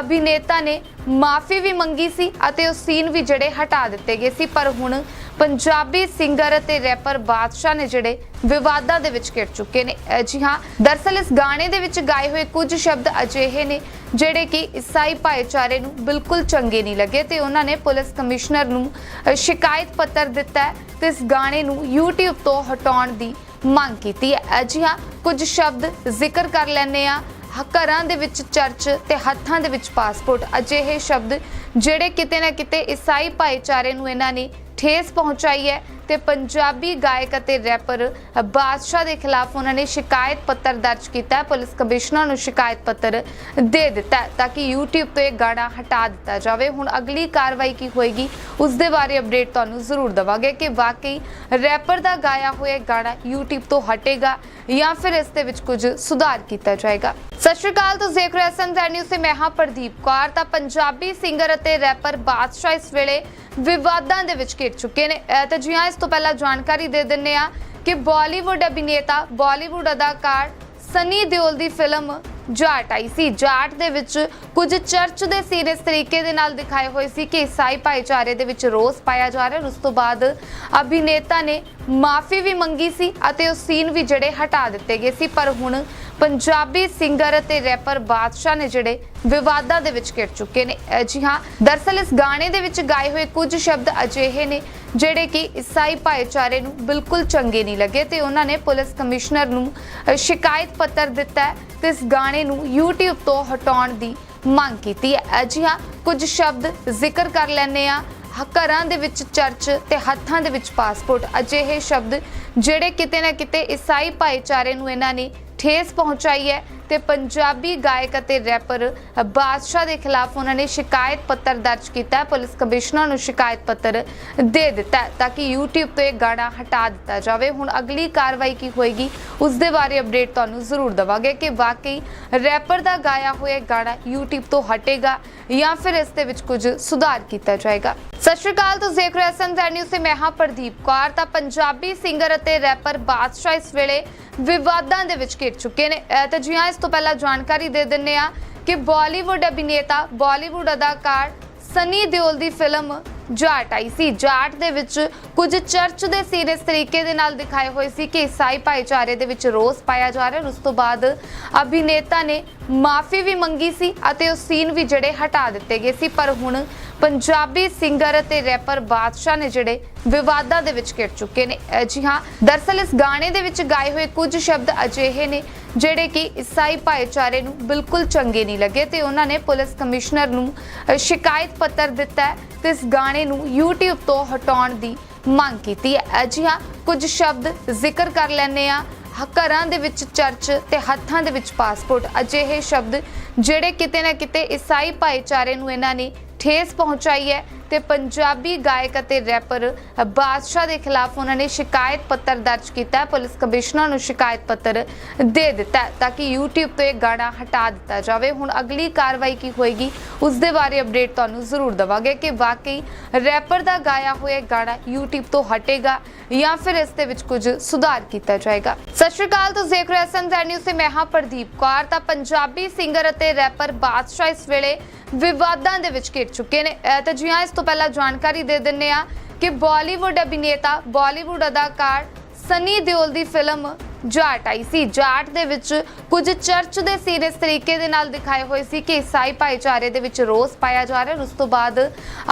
ਅਭਿਨੇਤਾ ਨੇ ਮਾਫੀ ਵੀ ਮੰਗੀ ਸੀ ਅਤੇ ਉਹ ਸੀਨ ਵੀ ਜਿਹੜੇ ਹਟਾ ਦਿੱਤੇ ਗਏ ਸੀ, ਪਰ ਹੁਣ ਪੰਜਾਬੀ ਸਿੰਗਰ ਅਤੇ ਰੈਪਰ ਬਾਦਸ਼ਾਹ ਨੇ ਜਿਹੜੇ ਵਿਵਾਦਾਂ ਦੇ ਵਿੱਚ ਘਿਰ ਚੁੱਕੇ ਨੇ। ਅਹ ਜੀ ਹਾਂ, ਦਰਸਲ ਇਸ ਗਾਣੇ ਦੇ ਵਿੱਚ ਗਾਏ ਹੋਏ ਕੁਝ ਸ਼ਬਦ ਅਜਿਹੇ ਨੇ ਜਿਹੜੇ ਕਿ ਈਸਾਈ ਭਾਈਚਾਰੇ ਨੂੰ ਬਿਲਕੁਲ ਚੰਗੇ ਨਹੀਂ ਲੱਗੇ ਤੇ ਉਹਨਾਂ ਨੇ ਪੁਲਿਸ ਕਮਿਸ਼ਨਰ ਨੂੰ ਸ਼ਿਕਾਇਤ ਪੱਤਰ ਦਿੱਤਾ ਹੈ ਤੇ ਇਸ ਗਾਣੇ ਨੂੰ YouTube ਤੋਂ ਹਟਾਉਣ ਦੀ ਮੰਗ ਕੀਤੀ ਹੈ। ਅਹ ਜੀ ਹਾਂ, ਕੁਝ ਸ਼ਬਦ ਜ਼ਿਕਰ ਕਰ ਲੈਂਦੇ ਆ ਘਰਾਂ ਦੇ ਵਿੱਚ ਚਰਚ ਤੇ ਹੱਥਾਂ ਦੇ ਵਿੱਚ ਪਾਸਪੋਰਟ ਅਜਿਹੇ ਸ਼ਬਦ ਜਿਹੜੇ ਕਿਤੇ ਨਾ ਕਿਤੇ ਈਸਾਈ ਭਾਈਚਾਰੇ ਨੂੰ ਇਹਨਾਂ ਨੇ ਠੇਸ ਪਹੁੰਚਾਈ ਹੈ ਤੇ ਪੰਜਾਬੀ ਗਾਇਕ ਅਤੇ ਰੈਪਰ ਬਾਦਸ਼ਾਹ ਦੇ ਖਿਲਾਫ ਉਹਨਾਂ ਨੇ ਸ਼ਿਕਾਇਤ ਪੱਤਰ ਦਰਜ ਕੀਤਾ ਹੈ। ਪੁਲਿਸ ਕਮਿਸ਼ਨਰ ਨੂੰ ਸ਼ਿਕਾਇਤ ਪੱਤਰ ਦੇ ਦਿੱਤਾ ਤਾਂ ਕਿ YouTube ਤੋਂ ਇਹ ਗਾਣਾ ਹਟਾ ਦਿੱਤਾ ਜਾਵੇ। ਹੁਣ ਅਗਲੀ ਕਾਰਵਾਈ ਕੀ ਹੋਏਗੀ, ਉਸ ਦੇ ਬਾਰੇ ਅਪਡੇਟ ਤੁਹਾਨੂੰ ਜ਼ਰੂਰ ਦਵਾਂਗੇ ਕਿ ਵਾਕਈ ਰੈਪਰ ਦਾ ਗਾਇਆ ਹੋਇਆ ਗਾਣਾ YouTube ਤੋਂ ਹਟੇਗਾ ਜਾਂ ਫਿਰ ਇਸ ਦੇ ਵਿੱਚ ਕੁਝ ਸੁਧਾਰ ਕੀਤਾ ਜਾਏਗਾ। ਸਤਿ ਸ਼੍ਰੀ ਅਕਾਲ, ਤੁਸੀਂ ਦੇਖ ਰਹੇ ਹੋ ਸੰਜ਼ਰ ਨਿਊਜ਼ ਤੇ ਮੈਂ ਹਾਂ ਪ੍ਰਦੀਪ ਕੌਰ। ਤਾਂ ਪੰਜਾਬੀ ਸਿੰਗਰ ਅਤੇ ਰੈਪਰ ਬਾਦਸ਼ਾਹ ਇਸ ਵੇਲੇ ਵਿਵਾਦਾਂ ਦੇ ਵਿੱਚ ਘਿਰ ਚੁੱਕੇ ਨੇ। ਅਹ ਤੇ ਜੀ ਹਾਂ ਇਸ ਤੋਂ ਪਹਿਲਾਂ ਜਾਣਕਾਰੀ ਦੇ ਦਿੰਨੇ ਆ ਕਿ ਬਾਲੀਵੁੱਡ ਅਭਿਨੇਤਾ, ਬਾਲੀਵੁੱਡ ਅਦਾਕਾਰ ਸਨੀ ਦਿਓਲ ਦੀ ਫਿਲਮ ਜਾਟ ਆਈ ਸੀ। ਜਾਟ ਦੇ ਵਿੱਚ ਕੁਝ ਚਰਚ ਦੇ ਸੀਨ ਇਸ ਤਰੀਕੇ ਦੇ ਨਾਲ ਦਿਖਾਏ ਹੋਏ ਸੀ ਕਿ ਈਸਾਈ ਭਾਈਚਾਰੇ ਦੇ ਵਿੱਚ ਰੋਸ ਪਾਇਆ ਜਾ ਰਿਹਾ ਉਸ ਤੋਂ ਬਾਅਦ ਅਭਿਨੇਤਾ ਨੇ ਮਾਫੀ ਵੀ ਮੰਗੀ ਸੀ ਅਤੇ ਉਹ ਸੀਨ ਵੀ ਜਿਹੜੇ ਹਟਾ ਦਿੱਤੇ ਗਏ ਸੀ, ਪਰ ਹੁਣ ਪੰਜਾਬੀ ਸਿੰਗਰ ਅਤੇ ਰੈਪਰ ਬਾਦਸ਼ਾਹ ਨੇ ਜਿਹੜੇ ਵਿਵਾਦਾਂ ਦੇ ਵਿੱਚ ਘਿਰ ਚੁੱਕੇ ਨੇ। ਅਹ ਜੀ ਹਾਂ, ਦਰਸਲ ਇਸ ਗਾਣੇ ਦੇ ਵਿੱਚ ਗਾਏ ਹੋਏ ਕੁਝ ਸ਼ਬਦ ਅਜਿਹੇ ਨੇ ਜਿਹੜੇ ਕਿ ਈਸਾਈ ਭਾਈਚਾਰੇ ਨੂੰ ਬਿਲਕੁਲ ਚੰਗੇ ਨਹੀਂ ਲੱਗੇ ਤੇ ਉਹਨਾਂ ਨੇ ਪੁਲਿਸ ਕਮਿਸ਼ਨਰ ਨੂੰ ਸ਼ਿਕਾਇਤ ਪੱਤਰ ਦਿੱਤਾ ਹੈ ਤੇ ਇਸ ਗਾਣੇ ਨੂੰ YouTube ਤੋਂ ਹਟਾਉਣ ਦੀ ਮੰਗ ਕੀਤੀ ਹੈ। ਅਹ ਜੀ ਹਾਂ, ਕੁਝ ਸ਼ਬਦ ਜ਼ਿਕਰ ਕਰ ਲੈਂਦੇ ਆ ਘਰਾਂ ਦੇ ਵਿੱਚ ਚਰਚ ਤੇ ਹੱਥਾਂ ਦੇ ਵਿੱਚ ਪਾਸਪੋਰਟ ਅਜਿਹੇ ਸ਼ਬਦ ਜਿਹੜੇ ਕਿਤੇ ਨਾ ਕਿਤੇ ਈਸਾਈ ਭਾਈਚਾਰੇ ਨੂੰ ਇਹਨਾਂ ਨੇ ਠੇਸ ਪਹੁੰਚਾਈ ਹੈ। ਤੇ ਪੰਜਾਬੀ ਗਾਇਕ ਅਤੇ ਰੈਪਰ ਬਾਦਸ਼ਾਹ ਦੇ ਖਿਲਾਫ ਉਹਨਾਂ ਨੇ ਸ਼ਿਕਾਇਤ ਪੱਤਰ ਦਰਜ ਕੀਤਾ ਹੈ। ਪੁਲਿਸ ਕਮਿਸ਼ਨਰ ਨੂੰ ਸ਼ਿਕਾਇਤ ਪੱਤਰ ਦੇ ਦਿੱਤਾ ਤਾਂ ਕਿ YouTube ਤੋਂ ਇਹ ਗਾਣਾ ਹਟਾ ਦਿੱਤਾ ਜਾਵੇ। ਹੁਣ ਅਗਲੀ ਕਾਰਵਾਈ ਕੀ ਹੋਏਗੀ, ਉਸ ਦੇ ਬਾਰੇ ਅਪਡੇਟ ਤੁਹਾਨੂੰ ਜ਼ਰੂਰ ਦਵਾਂਗੇ ਕਿ ਵਾਕਈ ਰੈਪਰ ਦਾ ਗਾਇਆ ਹੋਇਆ ਗਾਣਾ YouTube ਤੋਂ ਹਟੇਗਾ ਜਾਂ ਫਿਰ ਇਸ ਦੇ ਵਿੱਚ ਕੁਝ ਸੁਧਾਰ ਕੀਤਾ ਜਾਏਗਾ। ਸਤਿ ਸ਼੍ਰੀ ਅਕਾਲ, ਤੁਸੀਂ ਦੇਖ ਰਹੇ ਹੋ ਸੰਜ਼ਰ ਨਿਊਜ਼ ਤੇ ਮੈਂ ਹਾਂ ਪ੍ਰਦੀਪ ਕੌਰ। ਤਾਂ ਪੰਜਾਬੀ ਸਿੰਗਰ ਅਤੇ ਰੈਪਰ ਬਾਦਸ਼ਾਹ ਇਸ ਵੇਲੇ ਵਿਵਾਦਾਂ ਦੇ ਵਿੱਚ ਘਿਰ ਚੁੱਕੇ ਨੇ। ਤੇ ਜੀ ਹਾਂ ਇਸ ਤੋਂ ਪਹਿਲਾਂ ਜਾਣਕਾਰੀ ਦੇ ਦਿੰਨੇ ਆ ਕਿ ਬਾਲੀਵੁੱਡ ਅਭਿਨੇਤਾ, ਬਾਲੀਵੁੱਡ ਅਦਾਕਾਰ ਸਨੀ ਦਿਓਲ ਦੀ ਫਿਲਮ ਜਾਟ ਆਈ ਸੀ। ਜਾਟ ਦੇ ਵਿੱਚ ਕੁਝ ਚਰਚ ਦੇ ਸੀਨ ਇਸ ਤਰੀਕੇ ਦੇ ਨਾਲ ਦਿਖਾਏ ਹੋਏ ਸੀ ਕਿ ਈਸਾਈ ਭਾਈਚਾਰੇ ਦੇ ਵਿੱਚ ਰੋਸ ਪਾਇਆ ਜਾ ਰਿਹਾ ਉਸ ਤੋਂ ਬਾਅਦ ਅਭਿਨੇਤਾ ਨੇ ਮਾਫੀ ਵੀ ਮੰਗੀ ਸੀ ਅਤੇ ਉਹ ਸੀਨ ਵੀ ਜਿਹੜੇ ਹਟਾ ਦਿੱਤੇ ਗਏ ਸੀ। ਪਰ ਹੁਣ ਪੰਜਾਬੀ ਸਿੰਗਰ ਅਤੇ ਰੈਪਰ ਬਾਦਸ਼ਾਹ ਨੇ ਜਿਹੜੇ ਵਿਵਾਦਾਂ ਦੇ ਵਿੱਚ ਘਿਰ ਚੁੱਕੇ ਨੇ। ਜੀ ਹਾਂ, ਦਰਸਲ ਇਸ ਗਾਣੇ ਦੇ ਵਿੱਚ ਗਾਏ ਹੋਏ ਕੁਝ ਸ਼ਬਦ ਅਜਿਹੇ ਨੇ ਜਿਹੜੇ ਕਿ ਈਸਾਈ ਭਾਈਚਾਰੇ ਨੂੰ ਬਿਲਕੁਲ ਚੰਗੇ ਨਹੀਂ ਲੱਗੇ ਤੇ ਉਹਨਾਂ ਨੇ ਪੁਲਿਸ ਕਮਿਸ਼ਨਰ ਨੂੰ ਸ਼ਿਕਾਇਤ ਪੱਤਰ ਦਿੱਤਾ ਤੇ ਇਸ ਗਾਣੇ ਨੂੰ YouTube ਤੋਂ ਹਟਾਉਣ ਦੀ ਮੰਗ ਕੀਤੀ ਹੈ। ਅਜਿਹਾ ਜੀ ਕੁਝ ਸ਼ਬਦ ਜ਼ਿਕਰ ਕਰ ਲੈਂਦੇ ਆ ਘਰਾਂ ਦੇ ਵਿੱਚ ਚਰਚ ਤੇ ਹੱਥਾਂ ਦੇ ਵਿੱਚ ਪਾਸਪੋਰਟ ਅਜਿਹੇ ਸ਼ਬਦ ਜਿਹੜੇ ਕਿਤੇ ਨਾ ਕਿਤੇ ਈਸਾਈ ਭਾਈਚਾਰੇ ਨੂੰ ਇਹਨਾਂ ਨੇ ਠੇਸ ਪਹੁੰਚਾਈ ਹੈ। ਤੇ ਪੰਜਾਬੀ ਗਾਇਕ ਅਤੇ ਰੈਪਰ ਬਾਦਸ਼ਾਹ ਦੇ ਖਿਲਾਫ ਉਹਨਾਂ ਨੇ ਸ਼ਿਕਾਇਤ ਪੱਤਰ ਦਰਜ ਕੀਤਾ ਪੁਲਿਸ ਕਮਿਸ਼ਨਰ ਨੂੰ ਸ਼ਿਕਾਇਤ ਪੱਤਰ ਦੇ ਦਿੱਤਾ ਤਾਂ ਕਿ YouTube ਤੋਂ ਇਹ ਗਾਣਾ ਹਟਾ ਦਿੱਤਾ ਜਾਵੇ। ਹੁਣ ਅਗਲੀ ਕਾਰਵਾਈ ਕੀ ਹੋਏਗੀ, ਉਸ ਦੇ ਬਾਰੇ ਅਪਡੇਟ ਤੁਹਾਨੂੰ ਜ਼ਰੂਰ ਦਵਾਂਗੇ ਕਿ ਵਾਕਈ ਰੈਪਰ ਦਾ ਗਾਇਆ ਹੋਇਆ ਗਾਣਾ YouTube ਤੋਂ ਹਟੇਗਾ ਜਾਂ ਫਿਰ ਇਸ ਦੇ ਵਿੱਚ ਕੁਝ ਸੁਧਾਰ ਕੀਤਾ ਜਾਏਗਾ। ਸਤਿ ਸ਼੍ਰੀ ਅਕਾਲ, ਤੁਸੀਂ ਦੇਖ ਰਹੇ ਹੋ ਸੰਜ਼ਰ ਨਿਊਜ਼ ਤੇ ਮੈਂ ਹਾਂ ਪ੍ਰਦੀਪ ਕੌਰ। ਤਾਂ ਪੰਜਾਬੀ ਸਿੰਗਰ ਅਤੇ ਰੈਪਰ ਬਾਦਸ਼ਾਹ ਇਸ ਵੇਲੇ ਵਿਵਾਦਾਂ ਦੇ ਵਿੱਚ ਘਿਰ ਚੁੱਕੇ ਨੇ। ਅਹ ਤੇ ਜੀ ਹਾਂ, ਇਸ ਤੋਂ ਪਹਿਲਾਂ ਜਾਣਕਾਰੀ ਦੇ ਦਿੰਨੇ ਆ ਕਿ ਬਾਲੀਵੁੱਡ ਅਭਿਨੇਤਾ, ਬਾਲੀਵੁੱਡ ਅਦਾਕਾਰ ਸਨੀ ਦਿਓਲ ਦੀ ਫਿਲਮ ਜਾਟ ਆਈ ਸੀ। ਜਾਟ ਦੇ ਵਿੱਚ ਕੁਝ ਚਰਚ ਦੇ ਸੀਨ ਇਸ ਤਰੀਕੇ ਦੇ ਨਾਲ ਦਿਖਾਏ ਹੋਏ ਸੀ ਕਿ ਈਸਾਈ ਭਾਈਚਾਰੇ ਦੇ ਵਿੱਚ ਰੋਸ ਪਾਇਆ ਜਾ ਰਿਹਾ ਉਸ ਤੋਂ ਬਾਅਦ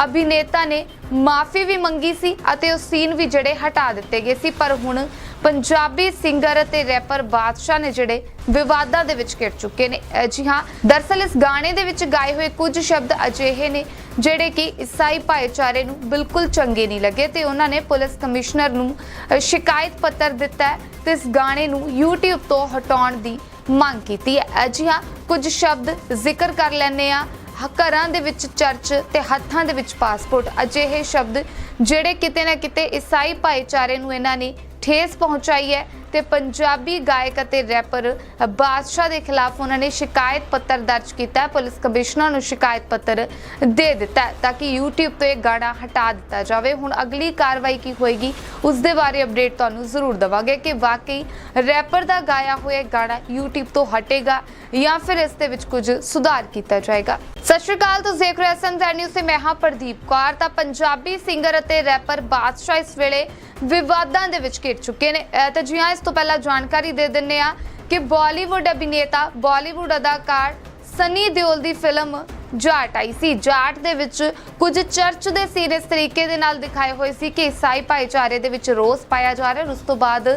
ਅਭਿਨੇਤਾ ਨੇ ਮਾਫੀ ਵੀ ਮੰਗੀ ਸੀ ਅਤੇ ਉਹ ਸੀਨ ਵੀ ਜਿਹੜੇ ਹਟਾ ਦਿੱਤੇ ਗਏ ਸੀ, ਪਰ ਹੁਣ ਪੰਜਾਬੀ ਸਿੰਗਰ ਅਤੇ ਰੈਪਰ ਬਾਦਸ਼ਾਹ ਨੇ ਜਿਹੜੇ ਵਿਵਾਦਾਂ ਦੇ ਵਿੱਚ ਘਿਰ ਚੁੱਕੇ ਨੇ। ਅਹ ਜੀ ਹਾਂ, ਦਰਸਲ ਇਸ ਗਾਣੇ ਦੇ ਵਿੱਚ ਗਾਏ ਹੋਏ ਕੁਝ ਸ਼ਬਦ ਅਜਿਹੇ ਨੇ ਜਿਹੜੇ ਕਿ ਈਸਾਈ ਭਾਈਚਾਰੇ ਨੂੰ ਬਿਲਕੁਲ ਚੰਗੇ ਨਹੀਂ ਲੱਗੇ ਤੇ ਉਹਨਾਂ ਨੇ ਪੁਲਿਸ ਕਮਿਸ਼ਨਰ ਨੂੰ ਸ਼ਿਕਾਇਤ ਪੱਤਰ ਦਿੱਤਾ ਹੈ ਤੇ ਇਸ ਗਾਣੇ ਨੂੰ YouTube ਤੋਂ ਹਟਾਉਣ ਦੀ ਮੰਗ ਕੀਤੀ ਹੈ। ਅਹ ਜੀ ਹਾਂ, ਕੁਝ ਸ਼ਬਦ ਜ਼ਿਕਰ ਕਰ ਲੈਣੇ ਆ ਘਰਾਂ ਦੇ ਵਿੱਚ ਚਰਚ ਤੇ ਹੱਥਾਂ ਦੇ ਵਿੱਚ ਪਾਸਪੋਰਟ। ਅਜਿਹੇ ਸ਼ਬਦ ਜਿਹੜੇ ਕਿਤੇ ਨਾ ਕਿਤੇ ਈਸਾਈ ਭਾਈਚਾਰੇ ਨੂੰ ਇਹਨਾਂ ਨੇ ਠੇਸ ਪਹੁੰਚਾਈ ਹੈ। ਤੇ ਪੰਜਾਬੀ ਗਾਇਕ ਅਤੇ ਰੈਪਰ ਬਾਦਸ਼ਾਹ ਦੇ ਖਿਲਾਫ ਉਹਨਾਂ ਨੇ ਸ਼ਿਕਾਇਤ ਪੱਤਰ ਦਰਜ ਕੀਤਾ ਪੁਲਿਸ ਕਮਿਸ਼ਨਰ ਨੂੰ ਸ਼ਿਕਾਇਤ ਪੱਤਰ ਦੇ ਦਿੱਤਾ ਤਾਂ ਕਿ YouTube ਤੋਂ ਇਹ ਗਾਣਾ ਹਟਾ ਦਿੱਤਾ ਜਾਵੇ। ਹੁਣ ਅਗਲੀ ਕਾਰਵਾਈ ਕੀ ਹੋਏਗੀ, ਉਸ ਦੇ ਬਾਰੇ ਅਪਡੇਟ ਤੁਹਾਨੂੰ ਜ਼ਰੂਰ ਦਵਾਂਗੇ ਕਿ ਵਾਕਈ ਰੈਪਰ ਦਾ ਗਾਇਆ ਹੋਇਆ ਗਾਣਾ YouTube ਤੋਂ ਹਟੇਗਾ ਜਾਂ ਫਿਰ ਇਸ ਦੇ ਵਿੱਚ ਕੁਝ ਸੁਧਾਰ ਕੀਤਾ ਜਾਏਗਾ। ਸਤਿ ਸ਼੍ਰੀ ਅਕਾਲ, ਤੁਸੀਂ ਦੇਖ ਰਹੇ ਹੋ ਐਸਐਮਜ਼ੈਡ ਨਿਊਜ਼ ਤੇ ਮੈਂ ਹਾਂ ਪ੍ਰਦੀਪ ਕੌਰ। ਤਾਂ ਪੰਜਾਬੀ ਸਿੰਗਰ ਅਤੇ ਰੈਪਰ ਬਾਦਸ਼ਾਹ ਇਸ ਵੇਲੇ ਵਿਵਾਦਾਂ ਦੇ ਵਿੱਚ ਘਿਰ ਚੁੱਕੇ ਨੇ। ਅਹ ਤਾਂ ਜੀ ਹਾਂ, ਇਸ ਤੋਂ ਪਹਿਲਾਂ ਜਾਣਕਾਰੀ ਦੇ ਦਿੰਨੇ ਆ ਕਿ ਬਾਲੀਵੁੱਡ ਅਭਿਨੇਤਾ, ਬਾਲੀਵੁੱਡ ਅਦਾਕਾਰ ਸਨੀ ਦਿਓਲ ਦੀ ਫਿਲਮ ਜਾਟ ਆਈ ਸੀ। ਜਾਟ ਦੇ ਵਿੱਚ ਕੁਝ ਚਰਚ ਦੇ ਸੀਨ ਇਸ ਤਰੀਕੇ ਦੇ ਨਾਲ ਦਿਖਾਏ ਹੋਏ ਸੀ ਕਿ ਈਸਾਈ ਭਾਈਚਾਰੇ ਦੇ ਵਿੱਚ ਰੋਸ ਪਾਇਆ ਜਾ ਰਿਹਾ ਉਸ ਤੋਂ ਬਾਅਦ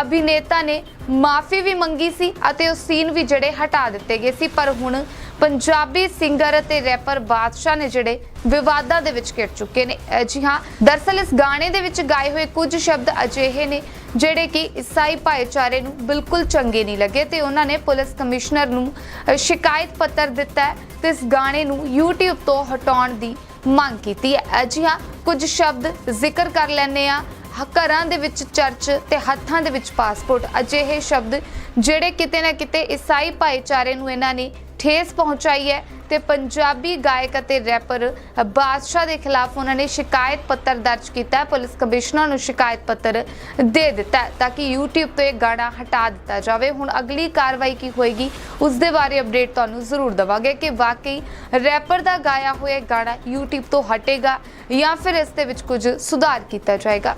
ਅਭਿਨੇਤਾ ਨੇ ਮਾਫੀ ਵੀ ਮੰਗੀ ਸੀ ਅਤੇ ਉਹ ਸੀਨ ਵੀ ਜਿਹੜੇ ਹਟਾ ਦਿੱਤੇ ਗਏ ਸੀ, ਪਰ ਹੁਣ ਪੰਜਾਬੀ ਸਿੰਗਰ ਅਤੇ ਰੈਪਰ ਬਾਦਸ਼ਾਹ ਨੇ ਜਿਹੜੇ ਵਿਵਾਦਾਂ ਦੇ ਵਿੱਚ ਘਿਰ ਚੁੱਕੇ ਨੇ। ਅਹ ਜੀ ਹਾਂ, ਦਰਸਲ ਇਸ ਗਾਣੇ ਦੇ ਵਿੱਚ ਗਾਏ ਹੋਏ ਕੁਝ ਸ਼ਬਦ ਅਜਿਹੇ ਨੇ ਜਿਹੜੇ ਕਿ ਈਸਾਈ ਭਾਈਚਾਰੇ ਨੂੰ ਬਿਲਕੁਲ ਚੰਗੇ ਨਹੀਂ ਲੱਗੇ ਤੇ ਉਹਨਾਂ ਨੇ ਪੁਲਿਸ ਕਮਿਸ਼ਨਰ ਨੂੰ ਸ਼ਿਕਾਇਤ ਪੱਤਰ ਦਿੱਤਾ ਹੈ ਤੇ ਇਸ ਗਾਣੇ ਨੂੰ YouTube ਤੋਂ ਹਟਾਉਣ ਦੀ ਮੰਗ ਕੀਤੀ ਹੈ। ਅਹ ਜੀ ਹਾਂ, ਕੁਝ ਸ਼ਬਦ ਜ਼ਿਕਰ ਕਰ ਲੈਣੇ ਆ ਘਰਾਂ ਦੇ ਵਿੱਚ ਚਰਚ ਤੇ ਹੱਥਾਂ ਦੇ ਵਿੱਚ ਪਾਸਪੋਰਟ ਅਜਿਹੇ ਸ਼ਬਦ ਜਿਹੜੇ ਕਿਤੇ ਨਾ ਕਿਤੇ ਈਸਾਈ ਭਾਈਚਾਰੇ ਨੂੰ ਇਹਨਾਂ ਨੇ ਠੇਸ ਪਹੁੰਚਾਈ ਹੈ ਤੇ ਪੰਜਾਬੀ ਗਾਇਕ ਅਤੇ ਰੈਪਰ ਬਾਦਸ਼ਾਹ ਦੇ ਖਿਲਾਫ ਉਹਨਾਂ ਨੇ ਸ਼ਿਕਾਇਤ ਪੱਤਰ ਦਰਜ ਕੀਤਾ ਪੁਲਿਸ ਕਮਿਸ਼ਨਰ ਨੂੰ ਸ਼ਿਕਾਇਤ ਪੱਤਰ ਦੇ ਦਿੱਤਾ ਤਾਂ ਕਿ YouTube ਤੋਂ ਇਹ ਗਾਣਾ ਹਟਾ ਦਿੱਤਾ ਜਾਵੇ। ਹੁਣ ਅਗਲੀ ਕਾਰਵਾਈ ਕੀ ਹੋਏਗੀ, ਉਸ ਦੇ ਬਾਰੇ ਅਪਡੇਟ ਤੁਹਾਨੂੰ ਜ਼ਰੂਰ ਦਵਾਂਗੇ ਕਿ ਵਾਕਈ ਰੈਪਰ ਦਾ ਗਾਇਆ ਹੋਇਆ ਗਾਣਾ YouTube ਤੋਂ ਹਟੇਗਾ ਜਾਂ ਫਿਰ ਇਸ ਦੇ ਵਿੱਚ ਕੁਝ ਸੁਧਾਰ ਕੀਤਾ ਜਾਏਗਾ।